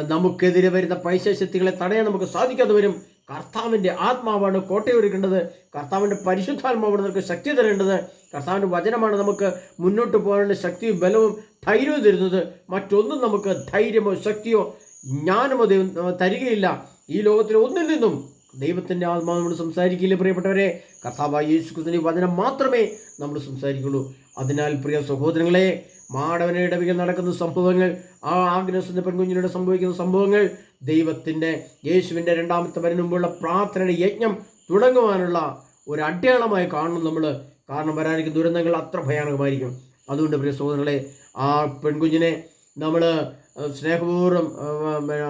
നമുക്കെതിരെ വരുന്ന പൈശശക്തികളെ തടയാൻ നമുക്ക് സാധിക്കാതെ വരും. കർത്താവിന്റെ ആത്മാവാണ് കോട്ടയൊരുക്കേണ്ടത് കർത്താവിന്റെ പരിശുദ്ധാത്മാവാണ് നമുക്ക് ശക്തി തരേണ്ടത്. കർത്താവിന്റെ വചനമാണ് നമുക്ക് മുന്നോട്ട് പോകാനുള്ള ശക്തിയും ബലവും ധൈര്യവും തരുന്നത്. മറ്റൊന്നും നമുക്ക് ധൈര്യമോ ശക്തിയോ ജ്ഞാനമോ ദൈവം തരികയില്ല. ഈ ലോകത്തിൽ ഒന്നിൽ നിന്നും ദൈവത്തിന്റെ ആത്മാവ് നമ്മൾ സംസാരിക്കില്ല പ്രിയപ്പെട്ടവരെ. കർത്താവായ യേശുക്രിസ്തുവിന്റെ വചനം മാത്രമേ നമ്മൾ സംസാരിക്കുള്ളൂ അതിനാൽ പ്രിയ സഹോദരങ്ങളെ മാടവന ഇടവികൾ നടക്കുന്ന സംഭവങ്ങൾ ആ ആഗ്നസിന്റെ പെൺകുഞ്ഞിനോട് സംഭവിക്കുന്ന സംഭവങ്ങൾ ദൈവത്തിന്റെ യേശുവിന്റെ രണ്ടാമത്തെ വരന് മുമ്പുള്ള പ്രാർത്ഥനയുടെ യജ്ഞം തുടങ്ങുവാനുള്ള ഒരു അടയാളമായി കാണും നമ്മൾ കാരണം വരാനിരിക്കുന്ന ദുരന്തങ്ങൾ അത്ര ഭയാനകമായിരിക്കും. അതുകൊണ്ട് പ്രിയ സഹോദരങ്ങളെ ആ പെൺകുഞ്ഞിനെ നമ്മൾ സ്നേഹപൂർവം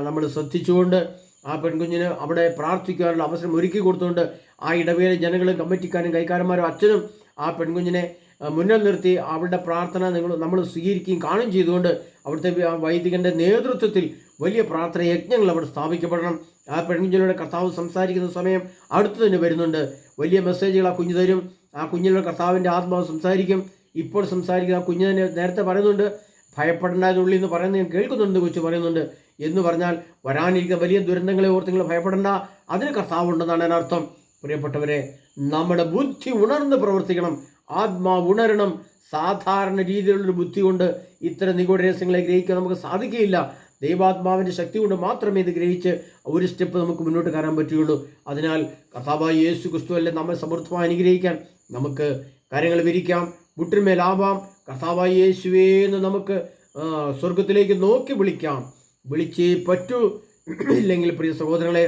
നമ്മൾ ശ്രദ്ധിച്ചുകൊണ്ട് ആ പെൺകുഞ്ഞിന് അവിടെ പ്രാർത്ഥിക്കാനുള്ള അവസരം ഒരുക്കി കൊടുത്തുകൊണ്ട് ആ ഇടവേള ജനങ്ങളും കമ്മിറ്റിക്കാരും കൈക്കാരന്മാരും അച്ഛനും ആ പെൺകുഞ്ഞിനെ മുന്നിൽ നിർത്തി അവരുടെ പ്രാർത്ഥന നിങ്ങൾ നമ്മൾ സ്വീകരിക്കുകയും കാണുകയും ചെയ്തുകൊണ്ട് അവിടുത്തെ വൈദികന്റെ നേതൃത്വത്തിൽ വലിയ പ്രാർത്ഥന യജ്ഞങ്ങൾ അവിടെ സ്ഥാപിക്കപ്പെടണം. ആ പെൺകുഞ്ഞിലൂടെ കർത്താവ് സംസാരിക്കുന്ന സമയം അടുത്തു തന്നെ വരുന്നുണ്ട്. വലിയ മെസ്സേജുകൾ ആ കുഞ്ഞു തരും. ആ കുഞ്ഞിലൂടെ കർത്താവിന്റെ ആത്മാവ് സംസാരിക്കും. ഇപ്പോൾ സംസാരിക്കുന്ന ആ കുഞ്ഞു തന്നെ നേരത്തെ പറയുന്നുണ്ട്. ഭയപ്പെടേണ്ടതിനുള്ളിൽ എന്ന് പറയുന്നത് ഞാൻ കേൾക്കുന്നുണ്ട് കൊച്ചു പറയുന്നുണ്ട്. എന്ന് പറഞ്ഞാൽ വരാനിരിക്കുന്ന വലിയ ദുരന്തങ്ങളെ ഓർത്ത് നിങ്ങൾ ഭയപ്പെടേണ്ട. അതിന് കർത്താവുണ്ടെന്നാണ് അതിനർത്ഥം. പ്രിയപ്പെട്ടവരെ നമ്മുടെ ബുദ്ധി ഉണർന്ന് പ്രവർത്തിക്കണം. ആത്മാവ് ഉണരണം സാധാരണ രീതിയിലുള്ളൊരു ബുദ്ധി കൊണ്ട് ഇത്തരം നിഗൂഢ രഹസ്യങ്ങളെ ഗ്രഹിക്കാൻ നമുക്ക് സാധിക്കുകയില്ല. ദൈവാത്മാവിന്റെ ശക്തി കൊണ്ട് മാത്രമേ ഇത് ഗ്രഹിച്ച് ഒരു സ്റ്റെപ്പ് നമുക്ക് മുന്നോട്ട് കയറാൻ പറ്റുകയുള്ളൂ. അതിനാൽ കർത്താവായ യേശു ക്രിസ്തു അല്ലെ നമ്മെ സമൃദ്ധമായി അനുഗ്രഹിക്കാൻ നമുക്ക് കാര്യങ്ങൾ വിരിക്കാം മുട്ടിന്മേലാവാം കർത്താവായ യേശുവേ എന്ന് നമുക്ക് സ്വർഗത്തിലേക്ക് നോക്കി വിളിക്കാം. വിളിച്ചേ പറ്റൂ. ഇല്ലെങ്കിൽ പ്രിയ സഹോദരങ്ങളെ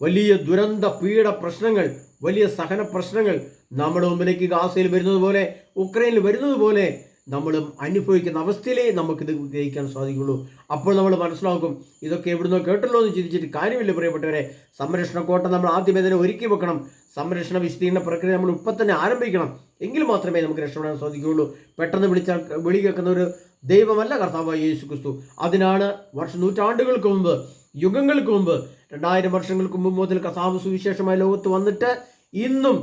വലിയ ദുരന്ത പീഡ പ്രശ്നങ്ങൾ വലിയ സഹന പ്രശ്നങ്ങൾ നമ്മുടെ മുമ്പിലേക്ക് ഗാസയിൽ വരുന്നത് പോലെ ഉക്രൈനിൽ വരുന്നത് പോലെ നമ്മളും അനുഭവിക്കുന്ന അവസ്ഥയിലേ നമുക്കിത് ഗ്രഹിക്കാൻ സാധിക്കുള്ളൂ. അപ്പോൾ നമ്മൾ മനസ്സിലാക്കും ഇതൊക്കെ എവിടുന്നോ കേട്ടല്ലോ എന്ന് ചിന്തിച്ചിട്ട് കാര്യമില്ല പ്രിയപ്പെട്ടവരെ. സംരക്ഷണ കോട്ട നമ്മൾ ആദ്യമേ തന്നെ ഒരുക്കി വെക്കണം. സംരക്ഷണ വിശദീകരണ പ്രക്രിയ നമ്മൾ ഇപ്പം തന്നെ ആരംഭിക്കണം. എങ്കിൽ മാത്രമേ നമുക്ക് രക്ഷപ്പെടാൻ സാധിക്കുകയുള്ളൂ. പെട്ടെന്ന് വിളിച്ചാൽ വിളി കേൾക്കുന്ന ഒരു ദൈവമല്ല കർത്താവായ യേശു ക്രിസ്തു അതിനാണ് വർഷ നൂറ്റാണ്ടുകൾക്ക് മുമ്പ് യുഗങ്ങൾക്ക് മുമ്പ് രണ്ടായിരം വർഷങ്ങൾക്ക് മുമ്പ് മുതൽ കർത്താവ് സുവിശേഷമായ ലോകത്ത് വന്നിട്ട് ഇന്നും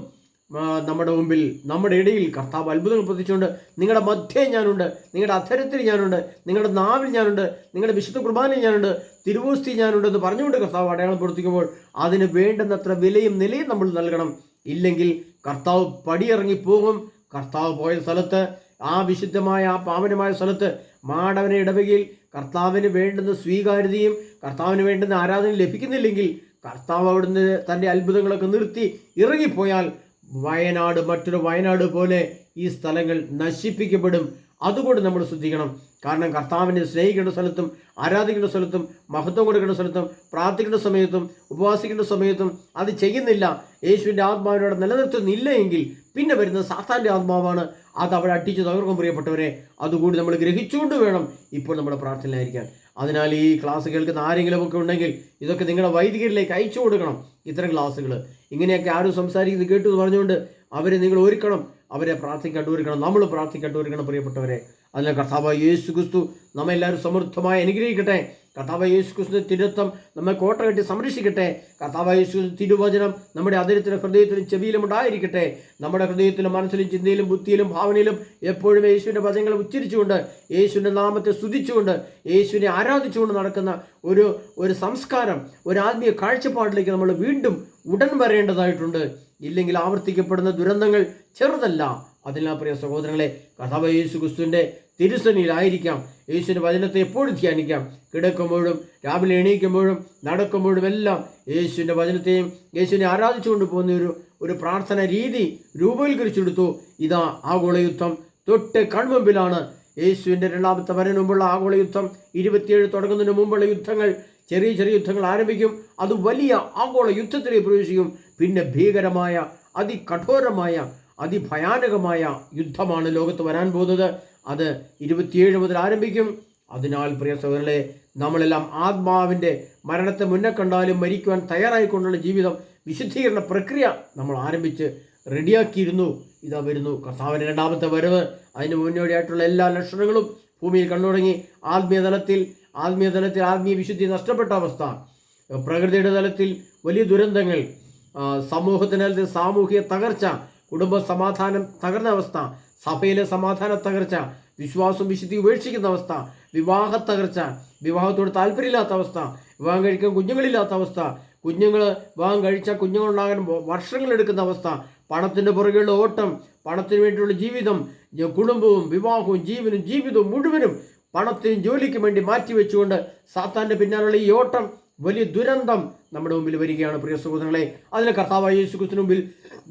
നമ്മുടെ മുമ്പിൽ നമ്മുടെ ഇടയിൽ കർത്താവ് അത്ഭുതങ്ങൾ പ്രവർത്തിച്ചുകൊണ്ട് നിങ്ങളുടെ മധ്യേ ഞാനുണ്ട് നിങ്ങളുടെ അധരത്തിൽ ഞാനുണ്ട് നിങ്ങളുടെ നാവിൽ ഞാനുണ്ട് നിങ്ങളുടെ വിശുദ്ധ കുർബാനയിൽ ഞാനുണ്ട് തിരുവോസ്തി ഞാനുണ്ട് എന്ന് പറഞ്ഞുകൊണ്ട് കർത്താവ് അടയാളം പ്രവർത്തിക്കുമ്പോൾ അതിന് വേണ്ടുന്നത്ര വിലയും നിലയും നമ്മൾ നൽകണം. ഇല്ലെങ്കിൽ കർത്താവ് പടിയിറങ്ങി പോകും. കർത്താവ് പോയ സ്ഥലത്ത് ആ വിശുദ്ധമായ ആ പാവനമായ സ്ഥലത്ത് മാടവനെ ഇടവകയിൽ കർത്താവിന് വേണ്ടുന്ന സ്വീകാര്യതയും കർത്താവിന് വേണ്ടുന്ന ആരാധന ലഭിക്കുന്നില്ലെങ്കിൽ കർത്താവ് അവിടുന്ന് തന്റെ അത്ഭുതങ്ങളൊക്കെ നിർത്തി ഇറങ്ങിപ്പോയാൽ വയനാട് മറ്റൊരു വയനാട് പോലെ ഈ സ്ഥലങ്ങൾ നശിപ്പിക്കപ്പെടും. അതുകൊണ്ട് നമ്മൾ ശ്രദ്ധിക്കണം. കാരണം കർത്താവിനെ സ്നേഹിക്കേണ്ട സ്ഥലത്തും ആരാധിക്കേണ്ട സ്ഥലത്തും മഹത്വം കൊടുക്കേണ്ട സ്ഥലത്തും പ്രാർത്ഥിക്കേണ്ട സമയത്തും ഉപവാസിക്കേണ്ട സമയത്തും അത് ചെയ്യുന്നില്ല. യേശുവിന്റെ ആത്മാവിനോട് നിലനിർത്തുന്നില്ല എങ്കിൽ പിന്നെ വരുന്ന സാത്താന്റെ ആത്മാവാണ് അത് അവിടെ അട്ടിച്ച് തകർക്കും പ്രിയപ്പെട്ടവരെ അതുകൂടി നമ്മൾ ഗ്രഹിച്ചുകൊണ്ട് വേണം ഇപ്പോൾ നമ്മുടെ പ്രാർത്ഥനയിലായിരിക്കാൻ. അതിനാൽ ഈ ക്ലാസ് കേൾക്കുന്ന ആരെങ്കിലും ഒക്കെ ഉണ്ടെങ്കിൽ ഇതൊക്കെ നിങ്ങളുടെ വൈദികരിലേക്ക് അയച്ചു കൊടുക്കണം ഇത്തരം ക്ലാസ്സുകൾ ഇങ്ങനെയൊക്കെ ആരും സംസാരിക്കുന്നത് കേട്ടു എന്ന് പറഞ്ഞുകൊണ്ട് അവരെ നിങ്ങൾ ഒരുക്കണം അവരെ പ്രാർത്ഥിക്കാൻ ഒരുക്കണം നമ്മൾ പ്രാർത്ഥിക്കാൻ ഒരുക്കണം പ്രിയപ്പെട്ടവരെ. അതിനാൽ കർത്താവ് യേശു ക്രിസ്തു നമ്മെല്ലാവരും സമൃദ്ധമായി അനുഗ്രഹിക്കട്ടെ. കർത്താവ് യേശു ക്രിസ്തു തിരുത്തം നമ്മെ കോട്ട കെട്ടി സംരക്ഷിക്കട്ടെ. കർത്താവ് യേശു തിരുവചനം നമ്മുടെ അതിരത്തിലും ഹൃദയത്തിലും ചെവിയിലും ഉണ്ടായിരിക്കട്ടെ. നമ്മുടെ ഹൃദയത്തിലും മനസ്സിലും ചിന്തയിലും ബുദ്ധിയിലും ഭാവനയിലും എപ്പോഴും യേശുവിന്റെ വചനങ്ങൾ ഉച്ചരിച്ചുകൊണ്ട് യേശുവിന്റെ നാമത്തെ സ്തുതിച്ചുകൊണ്ട് യേശുവിനെ ആരാധിച്ചുകൊണ്ട് നടക്കുന്ന ഒരു ഒരു സംസ്കാരം ഒരു ആത്മീയ കാഴ്ചപ്പാടിലേക്ക് നമ്മൾ വീണ്ടും ഉടൻ വരേണ്ടതായിട്ടുണ്ട്. ഇല്ലെങ്കിൽ ആവർത്തിക്കപ്പെടുന്ന ദുരന്തങ്ങൾ ചെറുതല്ല. അതിനാൽ പ്രിയ സഹോദരങ്ങളെ കഥാവ യേശു ക്രിസ്തുവിന്റെ തിരുസനിയിലായിരിക്കാം യേശുവിന്റെ വചനത്തെ എപ്പോഴും ധ്യാനിക്കാം. കിടക്കുമ്പോഴും രാവിലെ എണീക്കുമ്പോഴും നടക്കുമ്പോഴും എല്ലാം യേശുവിന്റെ വചനത്തെയും യേശുവിനെ ആരാധിച്ചുകൊണ്ട് പോകുന്ന ഒരു ഒരു പ്രാർത്ഥന രീതി രൂപവൽക്കരിച്ചെടുത്തു. ഇതാ ആഗോള യുദ്ധം തൊട്ട് കൺമുമ്പിലാണ്. യേശുവിന്റെ രണ്ടാമത്തെ വരന് മുമ്പുള്ള ആഗോള യുദ്ധം ഇരുപത്തിയേഴ് തുടങ്ങുന്നതിന് മുമ്പുള്ള യുദ്ധങ്ങൾ ചെറിയ ചെറിയ യുദ്ധങ്ങൾ ആരംഭിക്കും. അത് വലിയ ആഗോള യുദ്ധത്തിലേക്ക് പ്രവേശിക്കും. പിന്നെ ഭീകരമായ അതികഠോരമായ അതിഭയാനകമായ യുദ്ധമാണ് ലോകത്ത് വരാൻ പോകുന്നത്. അത് ഇരുപത്തിയേഴ് മുതൽ ആരംഭിക്കും. അതിനാൽ പ്രിയ സഹോദരങ്ങളെ നമ്മളെല്ലാം ആത്മാവിന്റെ മരണത്തെ മുന്നേ കണ്ടാലും മരിക്കുവാൻ തയ്യാറായിക്കൊണ്ടുള്ള ജീവിതം വിശുദ്ധീകരണ പ്രക്രിയ നമ്മൾ ആരംഭിച്ച് റെഡിയാക്കിയിരുന്നു. ഇതാ വരുന്നു കർത്താവിന്റെ രണ്ടാമത്തെ വരവ്. അതിന് മുന്നോടിയായിട്ടുള്ള എല്ലാ ലക്ഷണങ്ങളും ഭൂമിയിൽ കണ്ടു തുടങ്ങി ആത്മീയ തലത്തിൽ ആത്മീയ തലത്തിൽ ആത്മീയ വിശുദ്ധി നഷ്ടപ്പെട്ട അവസ്ഥ. പ്രകൃതിയുടെ തലത്തിൽ വലിയ ദുരന്തങ്ങൾ സമൂഹത്തിന് സാമൂഹിക തകർച്ച കുടുംബ സമാധാനം തകർന്ന അവസ്ഥ സഭയിലെ സമാധാന തകർച്ച വിശ്വാസം വിശുദ്ധി ഉപേക്ഷിക്കുന്ന അവസ്ഥ വിവാഹ തകർച്ച വിവാഹത്തോട് താല്പര്യമില്ലാത്ത അവസ്ഥ വിവാഹം കഴിക്കാൻ കുഞ്ഞുങ്ങളില്ലാത്ത അവസ്ഥ കുഞ്ഞുങ്ങൾ വിവാഹം കഴിച്ചാൽ കുഞ്ഞുങ്ങളുണ്ടാകാൻ വർഷങ്ങളെടുക്കുന്ന അവസ്ഥ പണത്തിന്റെ പുറകെയുള്ള ഓട്ടം പണത്തിന് വേണ്ടിയുള്ള ജീവിതം കുടുംബവും വിവാഹവും ജീവനും ജീവിതവും മുഴുവനും പണത്തിനും ജോലിക്കും വേണ്ടി മാറ്റിവെച്ചുകൊണ്ട് സാത്താന്റെ പിന്നാലുള്ള ഈ ഓട്ടം വലിയ ദുരന്തം നമ്മുടെ മുമ്പിൽ വരികയാണ് പ്രിയ സഹോദരങ്ങളെ അതിന് കർത്താവായ യേശു ക്രിസ്തുവിന് മുമ്പിൽ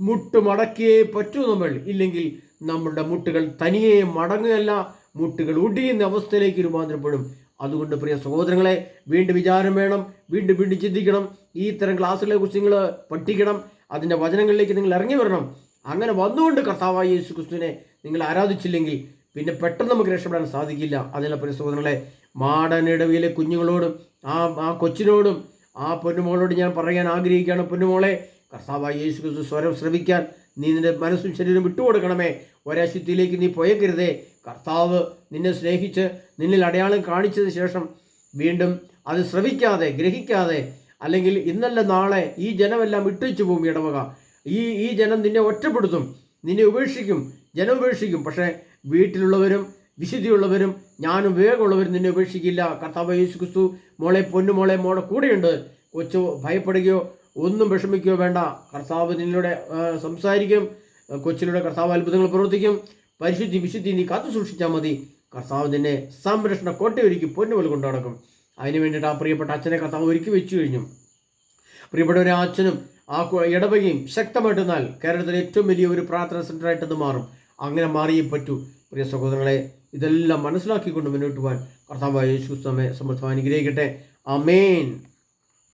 മുട്ടുമടക്കിയേ പറ്റൂ നമ്മൾ. ഇല്ലെങ്കിൽ നമ്മളുടെ മുട്ടുകൾ തനിയെ മടങ്ങുകയല്ല മുട്ടുകൾ ഒടിയുന്ന അവസ്ഥയിലേക്ക് രൂപാന്തരപ്പെടും. അതുകൊണ്ട് പ്രിയ സഹോദരങ്ങളെ വീണ്ടും വിചാരം വേണം വീണ്ടും വീണ്ടും ചിന്തിക്കണം. ഈ ഇത്തരം ക്ലാസ്സുകളെ കുറിച്ച് നിങ്ങൾ പഠിക്കണം അതിന്റെ വചനങ്ങളിലേക്ക് നിങ്ങൾ ഇറങ്ങി വരണം. അങ്ങനെ വന്നുകൊണ്ട് കർത്താവായ യേശു ക്രിസ്തുവിനെ നിങ്ങൾ ആരാധിച്ചില്ലെങ്കിൽ പിന്നെ പെട്ടെന്ന് നമുക്ക് രക്ഷപ്പെടാൻ സാധിക്കില്ല. അതിനുള്ള പ്രിയ സഹോദരങ്ങളെ മാടനിടവിലെ കുഞ്ഞുങ്ങളോടും ആ ആ കൊച്ചിനോടും ആ പൊന്നുമോളോട് ഞാൻ പറയാൻ ആഗ്രഹിക്കുകയാണ്. പൊന്നുമോളെ കർത്താവായ യേശു ക്രിസ്തു സ്വരം ശ്രവിക്കാൻ നീ നിന്റെ മനസ്സും ശരീരം വിട്ടുകൊടുക്കണമേ. ഒരശുദ്ധിയിലേക്ക് നീ പോയേക്കരുതേ. കർത്താവ് നിന്നെ സ്നേഹിച്ച് നിന്നിൽ അടയാളം കാണിച്ചതിന് ശേഷം വീണ്ടും അത് ശ്രവിക്കാതെ ഗ്രഹിക്കാതെ അല്ലെങ്കിൽ ഇന്നല്ല നാളെ ഈ ജനമെല്ലാം വിട്ടുവെച്ചു പോകും ഇടവക ഈ ഈ ജനം നിന്നെ ഒറ്റപ്പെടുത്തും നിന്നെ ഉപേക്ഷിക്കും ജനം ഉപേക്ഷിക്കും. പക്ഷേ വീട്ടിലുള്ളവരും വിശുദ്ധിയുള്ളവരും ഞാനും വേഗമുള്ളവരും നിന്നെ ഉപേക്ഷിക്കില്ല. കർത്താവ് യേശു ക്രിസ്തു മോളെ പൊന്നു മോളെ മോളെ കൂടെയുണ്ട്. കൊച്ചു ഭയപ്പെടുകയോ ഒന്നും വിഷമിക്കുകയോ വേണ്ട. കർത്താവ് നിന്നിലൂടെ സംസാരിക്കും. കൊച്ചിലൂടെ കർത്താവ് അത്ഭുതങ്ങൾ പ്രവർത്തിക്കും. പരിശുദ്ധി വിശുദ്ധി നീ കാത്തു സൂക്ഷിച്ചാൽ മതി. കർത്താവ് നിന്നെ സംരക്ഷണ കോട്ടയൊരുക്കി പൊന്നുപോലെ കൊണ്ടു നടക്കും അതിന് വേണ്ടിയിട്ട് ആ പ്രിയപ്പെട്ട അച്ഛനെ കർത്താവ് ഒരുക്കി വെച്ചു കഴിഞ്ഞു. പ്രിയപ്പെട്ട ഒരു അച്ഛനും ആ ഇടവകയും ശക്തമായിട്ട് കേരളത്തിലെ ഏറ്റവും വലിയ ഒരു പ്രാർത്ഥന സെന്ററായിട്ട് മാറും. അങ്ങനെ മാറിയേ പറ്റൂ. പ്രിയ സഹോദരങ്ങളെ ഇതെല്ലാം മനസ്സിലാക്കിക്കൊണ്ട് മുന്നോട്ട് പോകാൻ കർത്താവായ യേശു നമ്മെ സമർത്ഥം അനുഗ്രഹിക്കട്ടെ. അമേൻ